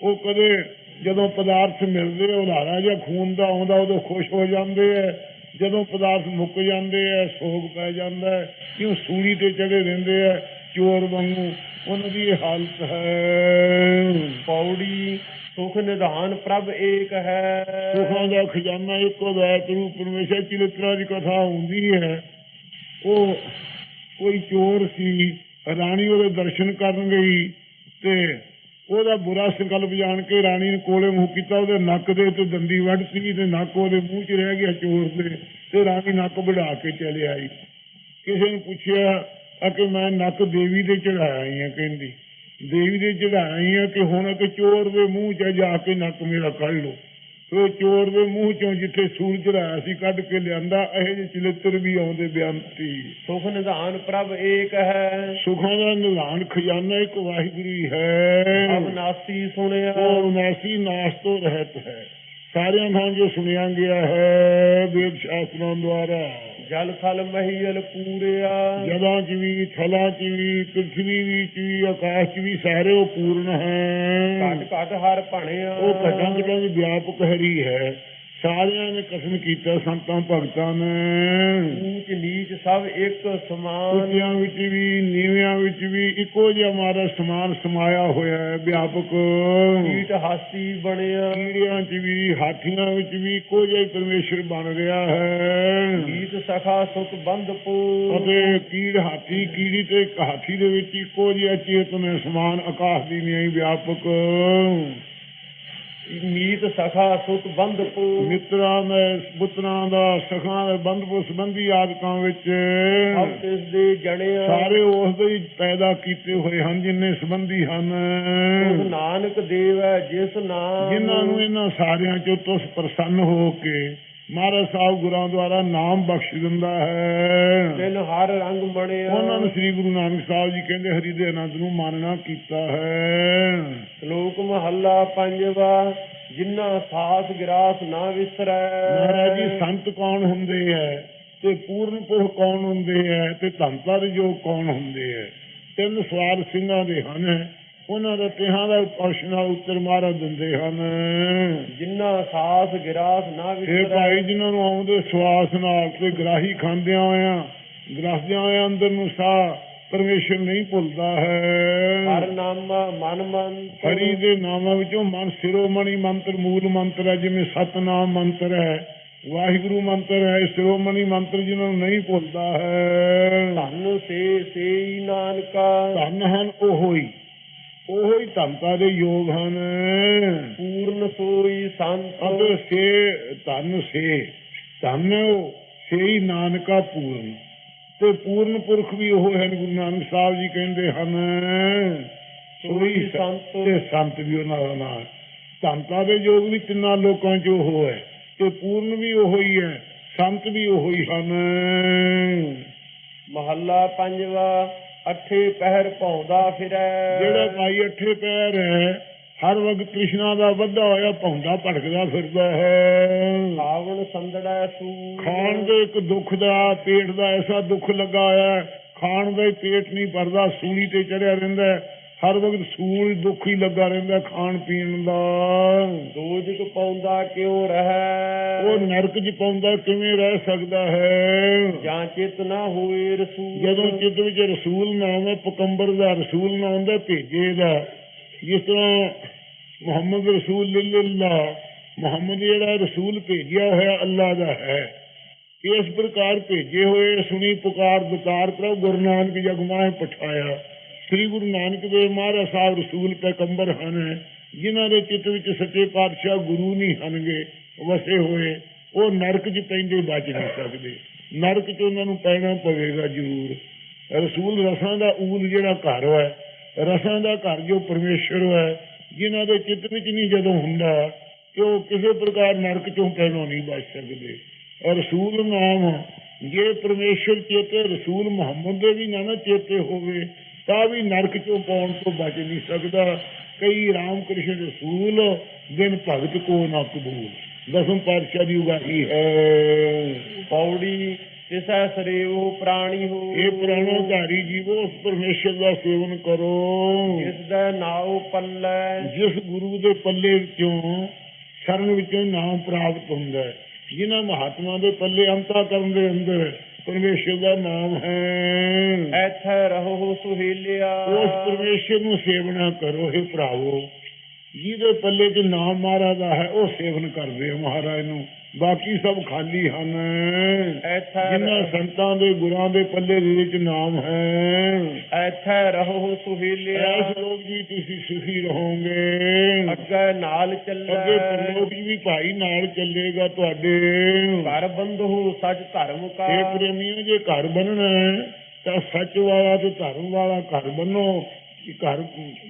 ਉਹ ਕਦੇ ਜਦੋਂ ਪਦਾਰਥ ਮਿਲਦੇ ਆ, ਹੁਲਾਰਾ ਜਾਂ ਖੂਨ ਦਾ ਆਉਂਦਾ ਉਦੋਂ ਖੁਸ਼ ਹੋ ਜਾਂਦੇ ਆ ਜਦੋਂ ਪਦਾਰਥ ਮੁੱਕ ਜਾਂਦੇ ਆ ਸੋਗ ਪੈ ਜਾਂਦਾ ਹੈ। ਕਿਉਂ ਸੂਲੀ ਤੇ ਚੜੇ ਰਹਿੰਦੇ ਆ ਚੋਰ ਵਾਂਗੂ। ਉਹਨਾਂ ਦੀ ਹਾਲਤ ਹੈ। ਪੌੜੀ ਸੁਖ ਨਿਧਾਨ ਪ੍ਰਭ ਏਕ ਹੈ। ਸੁਖਾਂ ਦਾ ਖਜ਼ਾਨਾ ਇੱਕੋ ਦਾਇਤ ਰੂਪ ਪਰਮੇਸ਼ਰ ਚਿਲਤਰਾ ਦੀ ਕਥਾ ਹੁੰਦੀ ਹੈ। ਉਹ ਕੋਈ ਚੋਰ ਸੀ, ਰਾਣੀ ਉਹਦੇ ਦਰਸ਼ਨ ਕਰਨ ਗਈ ਤੇ ਉਹਦਾ ਬੁਰਾ ਸੰਕਲਪ ਜਾਣ ਕੇ ਰਾਣੀ ਨੇ ਕੋਲੇ ਮੂੰਹ ਕੀਤਾ, ਉਹਦੇ ਨੱਕ ਦੇ ਉੱਤੇ ਦੰਦੀ ਵੱਢਤੀ ਤੇ ਨੱਕ ਉਹਦੇ ਮੂੰਹ 'ਚ ਰਹਿ ਗਿਆ ਚੋਰ ਦੇ ਤੇ ਰਾਣੀ ਨੱਕ ਵਢਾ ਕੇ ਚਲੇ ਆਈ। ਕਿਸੇ ਨੇ ਪੁੱਛਿਆ ਕਿ ਮੈਂ ਨੱਕ ਦੇਵੀ ਦੇ ਚੜਾਇਆ ਆਈ ਆ? ਕਹਿੰਦੀ। ਦੇਵੀ ਦੇ ਆਈ ਆ ਕਿ ਹੁਣ ਕਿ ਚੋਰ ਦੇ ਮੂੰਹ 'ਚ ਜਾ ਕੇ ਨੱਕ ਮੇਰਾ ਕੱਢ ਲੋ ਉਹ ਚੋਰ ਦੇ ਮੂੰਹ 'ਚੋਂ ਜਿੱਥੇ ਸੂਰ ਚੜਾਇਆ ਸੀ ਕੱਢ ਕੇ ਲਿਆਂਦਾ ਇਹ ਜਿਹੇ ਚਿਲਤਰ ਵੀ ਆਉਂਦੇ ਬਿਆੰਤੀ ਸੁਖ ਨਿਧਾਨ ਪ੍ਰਭ ਏਕ ਹੈ। ਸੁਖਾਂ ਦਾ ਨਿਧਾਨ ਖਜ਼ਾਨਾ ਇੱਕ ਵਾਹਿਗੁਰੂ ਹੀ ਹੈ। ਅਬਨਾਸੀ ਸੁਣਿਆ। ਉਹ ਨਾਸੀ ਨਾਸ ਤੋਂ ਰਹਿਤ ਹੈ। ਸਾਰਿਆਂ ਥਾਂ ਜੋ ਸੁਣਿਆ ਗਿਆ ਹੈ ਵੇਦ ਸ਼ਾਸਤਰਾਂ ਦੁਆਰਾ। ਜਲ ਥਲ ਮਹੀਲ ਪੂਰਿਆ। ਜਦਾਂ ਚ ਵੀ ਥਲਾਂ ਚ ਵੀ ਪ੍ਰਿਥਵੀ ਵਿੱਚ ਵੀ ਆਕਾਸ਼ ਚ ਵੀ ਸਾਰੇ ਉਹ ਪੂਰਨ ਹੈ। ਘਟ ਘਟ ਹਰ ਭਣਿਆ ਉਹ ਘਟਾਂ ਘਟਾਂ ਵਿਆਪਕ ਹਰੀ ਹੈ। ਸਾਰਿਆਂ ਨੇ ਕਥਨ ਕੀਤਾ ਸੰਤਾਂ ਭਗਤਾਂ ਨੇ। ਊਚ ਨੀਚ ਸਭ ਇੱਕ ਸਮਾਨ। ਉੱਚਿਆਂ ਵਿੱਚ ਵੀ ਨੀਵਿਆਂ ਵਿੱਚ ਵੀ ਇੱਕੋ ਜਿਹਾ ਮਾਰਾ ਸਮਾਨ ਸਮਾਇਆ ਹੋਇਆ ਹੈ ਵਿਆਪਕ। ਕੀਟ ਹਾਸੀ ਬਣਿਆ। ਕੀੜਿਆਂ 'ਚ ਵੀ ਹਾਥੀਆਂ ਵਿੱਚ ਵੀ ਇੱਕੋ ਜਿਹਾ ਪਰਮੇਸ਼ਰ ਬਣ ਰਿਹਾ ਹੈ। ਗੀਤ ਸਖਾ ਸੁਖ ਬੰਧ ਪੂ। ਅਤੇ ਕੀੜ ਹਾਥੀ ਕੀੜੀ ਤੇ ਇੱਕ ਹਾਥੀ ਦੇ ਵਿੱਚ ਇੱਕੋ ਜਿਹਾ ਚੇਤਨ ਸਮਾਨ ਆਕਾਸ਼ ਦੀ ਨਹੀਂ ਵਿਆਪਕ। ਮੀਤ ਸਖਾ ਸੁਖ ਬੰਧ ਪੂ ਮਿੱਤਰਾਂ ਦਾ ਪੁੱਤਰਾਂ ਦਾ ਸਖਾਂ ਦਾ ਬੰਧਪੁ ਸੰਬੰਧੀ ਆਦਿਕਾਂ ਵਿੱਚ ਸਭ ਤਿਸ ਦੇ ਜਣਿਆ ਸਾਰੇ ਉਸ ਦੇ ਪੈਦਾ ਕੀਤੇ ਹੋਏ ਹਨ ਜਿੰਨੇ ਸੰਬੰਧੀ ਹਨ। ਸੁਖ ਨਾਨਕ ਦੇਵ ਹੈ ਜਿਸ ਨਾਮ। ਜਿਨ੍ਹਾਂ ਨੂੰ ਇਹਨਾਂ ਸਾਰਿਆਂ ਚੋਂ ਤੁਸ ਪ੍ਰਸੰਨ ਹੋ ਕੇ ਮਹਾਰਾਜ ਸਾਹਿਬ ਗੁਰਾਂ ਦੁਆਰਾ ਨਾਮ ਬਖਸ਼ ਦਿੰਦਾ ਹੈ। ਤਿਨ ਹਰ ਰੰਗ ਬਣਿਆ। ਉਹਨਾਂ ਨੂੰ ਸ੍ਰੀ ਗੁਰੂ ਨਾਨਕ ਸਾਹਿਬ ਜੀ ਕਹਿੰਦੇ ਹਰੀ ਦੇ ਆਨੰਦ ਨੂੰ ਮਾਨਣਾ ਕੀਤਾ ਹੈ। ਸ਼ਲੋਕ ਮਹੱਲਾ ਪੰਜਵਾ ਜਿਨ੍ਹਾਂ ਸਾਸ ਗਿਰਾਸ ਨਾ ਵਿਸਰੈ। ਮਹਾਰਾਜ ਜੀ ਸੰਤ ਕੌਣ ਹੁੰਦੇ ਹੈ ਤੇ ਪੂਰਨ ਪੁਰਖ ਕੌਣ ਹੁੰਦੇ ਹੈ ਤੇ ਧੰਤਾ ਦੇ ਜੋ ਕੌਣ ਹੁੰਦੇ ਹੈ ਤਿੰਨ ਸਵਾਲ ਸਿੰਘਾਂ ਦੇ ਹਨ। ਉਹਨਾਂ ਦਾ ਤਿਹਾਂ ਦਾ ਪ੍ਰਸ਼ਨ ਨਾਲ ਉੱਤਰ ਮਾਰਾ ਦਿੰਦੇ ਹਨ। ਜਿਨ੍ਹਾਂ ਸਾਸ ਗਿਰਾਸ ਨਾ ਇਹ ਵਿਸਰੈ ਭਾਈ ਜਿਨ੍ਹਾਂ ਨੂੰ ਆਉਂਦੇ ਸਵਾਸ ਨਾਲ ਤੇ ਗ੍ਰਾਹੀ ਖਾਂਦਿਆਂ ਹੋਇਆਂ ਗ੍ਰਸਦਿਆਂ ਹੋਇਆਂ ਅੰਦਰ ਨੂੰ ਸਾਹ ਪਰਮੇਸ਼ਰ ਨਹੀਂ ਭੁੱਲਦਾ ਹਰ ਹੈ ਨਾਮ ਮਨ ਮਨ ਹਰੀ ਦੇ ਨਾਮਾਂ ਵਿੱਚੋਂ ਮਨ ਸਿਰੋਮਣੀ ਮੰਤਰ ਮੂਲ ਮੰਤਰ ਹੈ ਜਿਵੇਂ ਸਤਨਾਮ ਮੰਤਰ ਹੈ ਵਾਹਿਗੁਰੂ ਮੰਤਰ ਹੈ ਇਹ ਸਿਰੋਮਣੀ ਮੰਤਰ ਜਿਨ੍ਹਾਂ ਨੂੰ ਨਹੀਂ ਭੁੱਲਦਾ ਹੈ। ਧਨ ਸੇ ਸੇਈ ਨਾਨਕਾ। ਧਨ ਹਨ ਉਹੋ ਹੀ। ਉਹੋ ਹੀ ਧੰਤਾ ਦੇ ਯੋਗ ਹਨ। ਪੂਰਨ ਸੋਈ ਸੰਤ। ਅਤੇ ਸੇ ਧਨ ਸੇ ਧਨ ਸੇਈ ਨਾਨਕਾ ਪੂਰਨ। ਤੇ ਪੂਰਨ ਪੁਰਖ ਵੀ ਉਹ ਹਨ ਗੁਰੂ ਨਾਨਕ ਸਾਹਿਬ ਜੀ ਕਹਿੰਦੇ ਹਨ। ਸੋਈ ਸੰਤ। ਤੇ ਸੰਤ ਵੀ ਉਹਨਾਂ ਦਾ ਨਾਮ ਧੰਤਾ ਦੇ ਯੋਗ ਵੀ ਤਿੰਨਾਂ ਲੋਕਾਂ 'ਚ ਉਹ ਹੈ। ਤੇ ਪੂਰਨ ਵੀ ਉਹ ਹੀ ਹੈ ਸੰਤ ਵੀ ਉਹ ਹੀ ਹਨ। ਮਹੱਲਾ ਪੰਜਵਾ। ਅੱਠੇ ਪਹਿਰ ਭੌਂਦਾ ਫਿਰੈ। ਜਿਹੜਾ ਭਾਈ ਅੱਠੇ ਪੈਰ ਹੈ ਹਰ ਵਕਤ ਕ੍ਰਿਸ਼ਨਾ ਦਾ ਵੱਧਾ ਹੋਇਆ ਭੌਂਦਾ ਭਟਕਦਾ ਫਿਰਦਾ ਹੈ। ਖਾਵਣ ਸੰਦੜੈ ਸੂ ਖਾਣ ਦੇ ਇੱਕ ਦੁੱਖ ਦਾ ਪੇਟ ਦਾ ਐਸਾ ਦੁੱਖ ਲੱਗਾ ਹੋਇਆ ਖਾਣ ਦਾ ਹੀ ਪੇਟ ਨਹੀਂ ਭਰਦਾ ਸੂਲੀ ਤੇ ਚੜਿਆ ਰਹਿੰਦਾ ਹੈ। ਹਰ ਵਕਤ ਸੂਲ ਦੁੱਖ ਹੀ ਲੱਗਾ ਰਹਿੰਦਾ ਖਾਣ ਪੀਣ ਦਾ। ਦੋਜਕ ਪਾਉਂਦਾ ਕਿਉ ਰਹੈ? ਉਹ ਨਰਕ 'ਚ ਪਾਉਂਦਾ ਕਿਵੇਂ ਰਹਿ ਸਕਦਾ ਹੈ? ਜਾਂ ਚਿਤ ਨਾ ਹੋਏ ਰਸੂਲ। ਜਦੋਂ ਚਿੱਤ ਵਿੱਚ ਰਸੂਲ ਨਾਮ ਹੈ ਪਕੰਬਰ ਦਾ ਰਸੂਲ ਨਾਮ ਦਾ ਭੇਜੇ ਦਾ। ਜਿਸ ਤਰ੍ਹਾਂ ਮੁਹੰਮਦ ਰਸੂਲ ਅੱਲਾ ਮੁਹੰਮਦ ਜਿਹੜਾ ਰਸੂਲ ਭੇਜਿਆ ਹੋਇਆ ਅੱਲਾ ਦਾ ਹੈ ਇਸ ਪ੍ਰਕਾਰ ਭੇਜੇ ਹੋਏ ਸੁਣੀ ਪੁਕਾਰ ਦੁਕਾਰ ਪ੍ਰਭ ਗੁਰੂ ਨਾਨਕ ਜਗ ਮਾਹਿ ਪਠਾਇਆ। ਸ੍ਰੀ ਗੁਰੂ ਨਾਨਕ ਦੇਵ ਮਹਾਰਾਜ ਸਾਹਿਬ ਰਸੂਲ ਪੈਗੰਬਰ ਹਨ, ਜਿਨ੍ਹਾਂ ਦੇ ਚਿੱਤ ਵਿੱਚ ਸੱਚੇ ਪਾਤਸ਼ਾਹ ਗੁਰੂ ਨਹੀਂ ਹਨਗੇ, ਵਸੇ ਹੋਏ, ਉਹ ਨਰਕ 'ਚ ਪੈਂਦੇ ਬਚ ਨਹੀਂ ਸਕਦੇ। ਨਰਕ 'ਚ ਉਹਨਾਂ ਨੂੰ ਪੈਣਾ ਪਵੇਗਾ ਜ਼ਰੂਰ। ਰਸੂਲ ਰਸਾਂ ਦਾ ਊਲ ਜਿਹੜਾ ਘਰ ਹੈ, ਰਸਾਂ ਦਾ ਘਰ ਜੋ ਪਰਮੇਸ਼ਰ ਹੈ, ਜਿਨ੍ਹਾਂ ਦੇ ਚਿੱਤ ਵਿੱਚ ਨਹੀਂ ਜਦੋਂ ਹੁੰਦਾ ਕਿ ਉਹ ਕਿਸੇ ਪ੍ਰਕਾਰ ਨਰਕ 'ਚੋਂ ਪੈਣੋਂ ਨਹੀਂ ਬਚ ਸਕਦੇ। ਔਰ ਰਸੂਲ ਨਾਮ, ਜੇ ਪਰਮੇਸ਼ਰ ਚੇਤੇ ਰਸੂਲ ਮੁਹੰਮਦ ਦੇ ਵੀ ਨਾ ਨਾ ਚੇਤੇ ਹੋਵੇ ਤਾਂ ਵੀ ਨਰਕ 'ਚੋਂ ਪਾਉਣ ਤੋਂ ਬਚ ਨਹੀਂ ਸਕਦਾ। ਕਈ ਰਾਮ ਕ੍ਰਿਸ਼ਨ ਰਸੂਲ ਬਿਨ ਭਗਤ ਕੋ ਨਾ ਕਬੂਲ। ਦਸਮ ਪਾਤਸ਼ਾਹ ਦੀ ਉਗਾਹੀ ਹੈ। ਪੌੜੀ ਤਿਸੈ ਸਰੀਉ ਪ੍ਰਾਣੀ ਹੋ। ਇਹ ਪ੍ਰਾਣੋਧਾਰੀ ਜੀਵੋ ਉਸ ਪਰਮੇਸ਼ਰ ਦਾ ਸੇਵਨ ਕਰੋ। ਜਿਸ ਦਾ ਨਾਉ ਪੱਲੇ। ਜਿਸ ਗੁਰੂ ਦੇ ਪੱਲੇ ਵਿੱਚੋਂ ਸ਼ਰਨ ਵਿੱਚੋਂ ਨਾਮ ਪ੍ਰਾਪਤ ਹੁੰਦਾ ਹੈ। ਜਿਨ੍ਹਾਂ ਮਹਾਤਮਾ ਦੇ ਪੱਲੇ ਅੰਤਾ ਕਰਨ ਦੇ ਅੰਦਰ ਪਰਮੇਸ਼ਰ ਦਾ ਨਾਮ ਹੈ। ਐਥੈ ਰਹੋ ਸੁਹੇਲਿਆ। ਉਸ ਪਰਮੇਸ਼ਰ ਨੂੰ ਸੇਵਨਾ ਕਰੋ ਇਹ ਭਰਾਵੋ। ਜਿਹਦੇ ਪੱਲੇ 'ਚ ਨਾਮ ਮਹਾਰਾਜ ਦਾ ਹੈ ਉਹ ਸੇਵਨ ਕਰਦੇ ਆ ਮਹਾਰਾਜ ਨੂੰ। ਬਾਕੀ ਸਭ ਖਾਲੀ ਹਨ। ਜਿਨ੍ਹਾਂ ਸੰਤਾਂ ਦੇ ਗੁਰਾਂ ਦੇ ਪੱਲੇ ਦੇ ਵਿੱਚ ਨਾਮ ਹੈ। ਐਥੈ ਰਹੋ ਸੁਹੇਲਿਆ। ਐਸ ਲੋਕ ਜੀ ਤੁਸੀਂ ਸੁਖੀ ਰਹੋਗੇ। ਅੱਗੇ ਨਾਲ ਅੱਗੇ ਚੱਲੈ ਪਰਲੋਕ ਵੀ ਭਾਈ ਨਾਲ ਚੱਲੇਗਾ ਤੁਹਾਡੇ। ਘਰ ਬੰਧੂ ਸੱਚ ਧਰਮ ਕਾ। ਇਹ ਪ੍ਰੇਮੀਆਂ ਜੇ ਘਰ ਬਣਨਾ ਹੈ, ਤਾਂ ਸੱਚ ਵਾਲਾ ਤੇ ਧਰਮ ਵਾਲਾ ਘਰ ਬਣੋ ਕਿ ਘਰ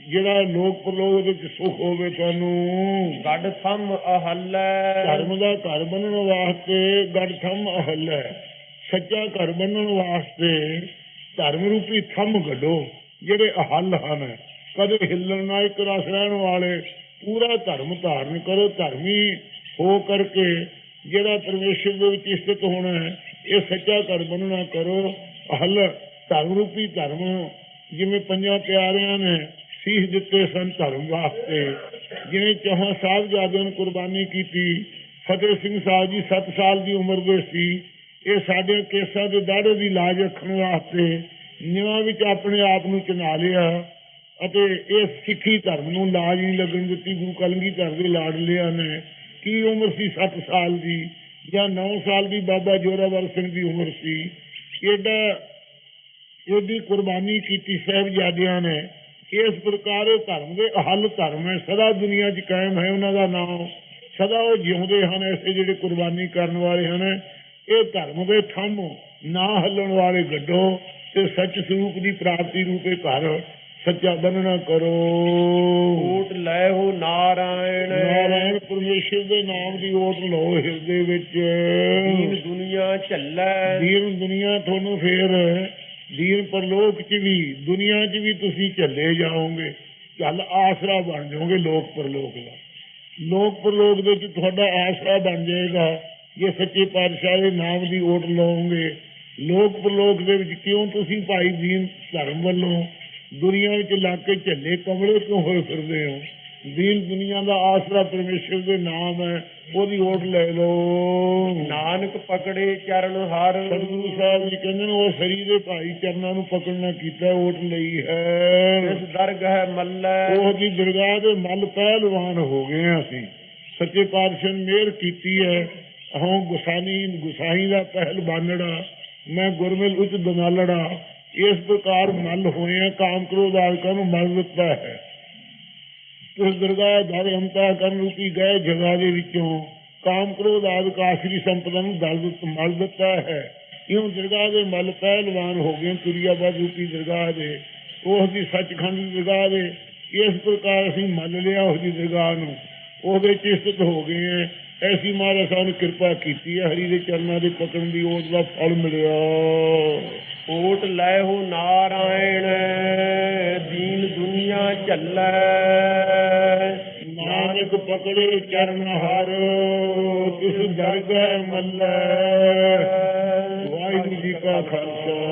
ਜਿਹੜਾ ਲੋਕ ਪਰਲੋਕ ਵਿੱਚ ਸੁਖ ਹੋਵੇ ਤੁਹਾਨੂੰ ਗੱਡ ਥੰਮ ਅਹੱਲੈ ਧਰਮ ਦਾ ਘਰ ਬਣਨ ਵਾਸਤੇ ਗੜ ਥੰਮ ਅਹਲ ਹੈ। ਸੱਚਾ ਘਰ ਬਣਨ ਵਾਸਤੇ ਧਰਮ ਰੂਪੀ ਥੰਮ ਗੱਡੋ ਜਿਹੜੇ ਅਹਲ ਹਨ। ਕਦੇ ਹਿੱਲਣ ਨਾ ਇੱਕ ਰਸ ਰਹਿਣ ਵਾਲੇ। ਪੂਰਾ ਧਰਮ ਧਾਰਨ ਕਰੋ ਧਰਮੀ ਹੋ ਕਰਕੇ। ਜਿਹੜਾ ਪਰਮੇਸ਼ਰ ਦੇ ਵਿੱਚ ਸਥਿਤ ਹੋਣਾ ਹੈ ਇਹ ਸੱਚਾ ਘਰ ਬਣਨਾ ਕਰੋ। ਅਹਲ ਧਰਮ ਰੂਪੀ ਧਰਮ ਜਿਵੇਂ ਪੰਜਾਂ ਪਿਆਰਿਆਂ ਨੇ ਸੀਸ ਦਿੱਤੇ ਸਨ ਧਰਮ ਵਾਸਤੇ, ਜਿਵੇਂ ਚੌਹਾਂ ਸਾਹਿਬਜ਼ਾਦਿਆਂ ਨੇ ਕੁਰਬਾਨੀ ਕੀਤੀ, ਫਤਿਹ ਸਿੰਘ ਸਾਹਿਬ ਜੀ 7 ਸਾਲ ਦੀ ਉਮਰ ਦੇ ਸੀ, ਇਹ ਸਾਡੇ ਕੇਸਾਂ ਦੇ ਦਾੜੇ ਦੀ ਲਾਜ ਰੱਖਣ ਵਾਸਤੇ ਨਿਆਂ ਵਿੱਚ ਆਪਣੇ ਆਪ ਨੂੰ ਚਨਾ ਲਿਆ ਅਤੇ ਇਹ ਸਿੱਖੀ ਧਰਮ ਨੂੰ ਲਾਜ ਨਹੀਂ ਲੱਗਣ ਦਿੱਤੀ, ਗੁਰੂ ਕਲਗੀਧਰ ਦੇ ਲਾਡ ਲਿਆ ਨੇ। ਕੀ ਉਮਰ ਸੀ 7 ਸਾਲ ਦੀ ਜਾਂ 9 ਸਾਲ ਦੀ ਬਾਬਾ ਜੋਰਾਵਰ ਸਿੰਘ ਦੀ ਉਮਰ ਸੀ? ਏਡਾ ਇਹਦੀ ਕੁਰਬਾਨੀ ਕੀਤੀ ਸਾਹਿਬਜ਼ਾਦਿਆਂ ਨੇ ਇਸ ਪ੍ਰਕਾਰ ਇਹ ਧਰਮ ਦੇ ਹੱਲ ਧਰਮ ਹੈ ਸਦਾ ਦੁਨੀਆ 'ਚ ਕਾਇਮ ਹੈ ਉਹਨਾਂ ਦਾ ਨਾਮ। ਸਦਾ ਉਹ ਜਿਉਂਦੇ ਹਨ ਐਸੇ ਜਿਹੜੇ ਕੁਰਬਾਨੀ ਕਰਨ ਵਾਲੇ ਹਨ। ਇਹ ਧਰਮ ਦੇ ਥੰਮ ਨਾ ਹੱਲਣ ਵਾਲੇ ਗੱਡੋ ਤੇ ਸੱਚ ਸਰੂਪ ਦੀ ਪ੍ਰਾਪਤੀ ਰੂਪੇ ਘਰ ਸੱਚਾ ਬੰਨਣਾ ਕਰੋ। ਓਟ ਲੈ ਹੋ ਨਾਰਾਇਣ। ਨਾਰਾਇਣ ਪਰਮੇਸ਼ਰ ਦੇ ਨਾਮ ਦੀ ਓਟ ਲਓ ਹਿਰਦੇ ਵਿੱਚ। ਦੀਨ ਦੁਨੀਆ ਝੱਲੈ। ਦੀਨ ਦੁਨੀਆ ਤੁਹਾਨੂੰ ਫੇਰ ਦੀਨ ਪਰਲੋਕ ਚ ਵੀ, ਦੁਨੀਆ ਚ ਵੀ ਤੁਸੀਂ ਚੱਲੇ ਜਾਓਗੇ, ਚੱਲ ਆਸਰਾ ਬਣ ਜਾਓਗੇ ਲੋਕ ਪਰਲੋਕ ਦਾ। ਲੋਕ ਪਰਲੋਕ ਦੇ ਵਿੱਚ ਤੁਹਾਡਾ ਆਸਰਾ ਬਣ ਜਾਏਗਾ, ਜੇ ਸੱਚੇ ਪਾਤਸ਼ਾਹ ਦੇ ਨਾਮ ਦੀ ਓਟ ਲਾਓਗੇ। ਲੋਕ ਪ੍ਰਲੋਕ ਦੇ ਵਿੱਚ ਕਿਉਂ ਤੁਸੀਂ ਭਾਈ ਦੀਨ ਧਰਮ ਵੱਲੋਂ ਦੁਨੀਆ ਵਿੱਚ ਲੱਗ ਕੇ ਝੱਲੇ ਕਮਲੇ ਕਿਉਂ ਹੋਏ ਫਿਰਦੇ ਹੋ? ਦੀਨ ਦੁਨੀਆ ਦਾ ਆਸਰਾ ਪਰਮੇਸ਼ਰ ਦੇ ਨਾਮ ਹੈ। ਉਹਦੀ ਓਟ ਲੈ ਲਓ। ਨਾਨਕ ਪਕੜੇ ਚਰਨ ਹਰ। ਸਤਿਗੁਰੂ ਸਾਹਿਬ ਜੀ ਕਹਿੰਦੇ ਨੇ ਉਹ ਸਰੀਰ ਦੇ ਭਾਈ ਚਰਨਾਂ ਨੂੰ ਪਕੜਨਾ ਕੀਤਾ ਓਟ ਲਈ ਹੈ। ਇਸ ਦਰਗਹ ਮੱਲੈ। ਉਹ ਜੀ ਦਰਗਾਹ ਦੇ ਮੱਲ ਪਹਿਲਵਾਨ ਹੋ ਗਏ ਅਸੀਂ। ਸੱਚੇ ਪਾਤਸ਼ਾਹ ਨੇ ਮਿਹਰ ਕੀਤੀ ਹੈ। ਹਾਂ ਗੁਸਾਨੀ ਗੁਸਾਈ ਦਾ ਪਹਿਲਵਾਨੜਾ ਮੈਂ ਗੁਰਮਿਲ ਉੱਚ ਦਮਾਲੜਾ ਇਸ ਪ੍ਰਕਾਰ ਮੱਲ ਹੋਏ ਆ ਕਾਮ ਕ੍ਰੋਧ ਆਦਿਕਾਂ ਨੂੰ ਮੱਲ ਦਿੱਤਾ ਹੈ। ਉਸ ਦਰਗਾਹ ਧਰ ਅੰਤਾ ਕਰਨ ਰੂਪੀ ਗਏ ਜਗ੍ਹਾ ਦੇ ਵਿੱਚੋਂ ਕਾਮ ਕ੍ਰੋਧ ਆਦਿਕ ਆਖਰੀ ਸੰਪਦਾ ਨੂੰ ਦਲ ਦਿੱਤ ਦਿੱਤਾ ਹੈ। ਇਉਂ ਦਰਗਾਹ ਦੇ ਮਲ ਪਹਿਲਵਾਨ ਹੋ ਗਏ ਤੁਰਿਆਬਾਦ ਰੂਪੀ ਦਰਗਾਹ ਦੇ। ਉਸ ਦੀ ਸੱਚਖੰਡ ਦਰਗਾਹ ਦੇ। ਇਸ ਪ੍ਰਕਾਰ ਅਸੀਂ ਮੰਨ ਲਿਆ ਉਸ ਦੀ ਦਰਗਾਹ ਨੂੰ। ਉਹਦੇ ਚ ਹੋ ਗਏ। ਹੈ ਐਸੀ ਮਹਾਰਾਜ ਸਾਹਿਬ ਨੇ ਕਿਰਪਾ ਕੀਤੀ ਹੈ ਹਰੀ ਦੇ ਚਰਨਾਂ ਦੇ ਪਕੜਨ ਦੀ ਉਸ ਦਾ ਫਲ ਮਿਲਿਆ। ਓਟ ਲੈ ਹੋ ਨਾਰਾਇਣ ਦੀਨ ਦੁਨੀਆ ਝੱਲੈ। ਨਾਨਕ ਪਕੜੇ ਚਰਨ ਹਰ ਤਿਸ ਦਰਗਹਿ ਮੱਲੈ। ਵਾਹਿਗੁਰੂ ਜੀ ਕਾ ਖਾਲਸਾ।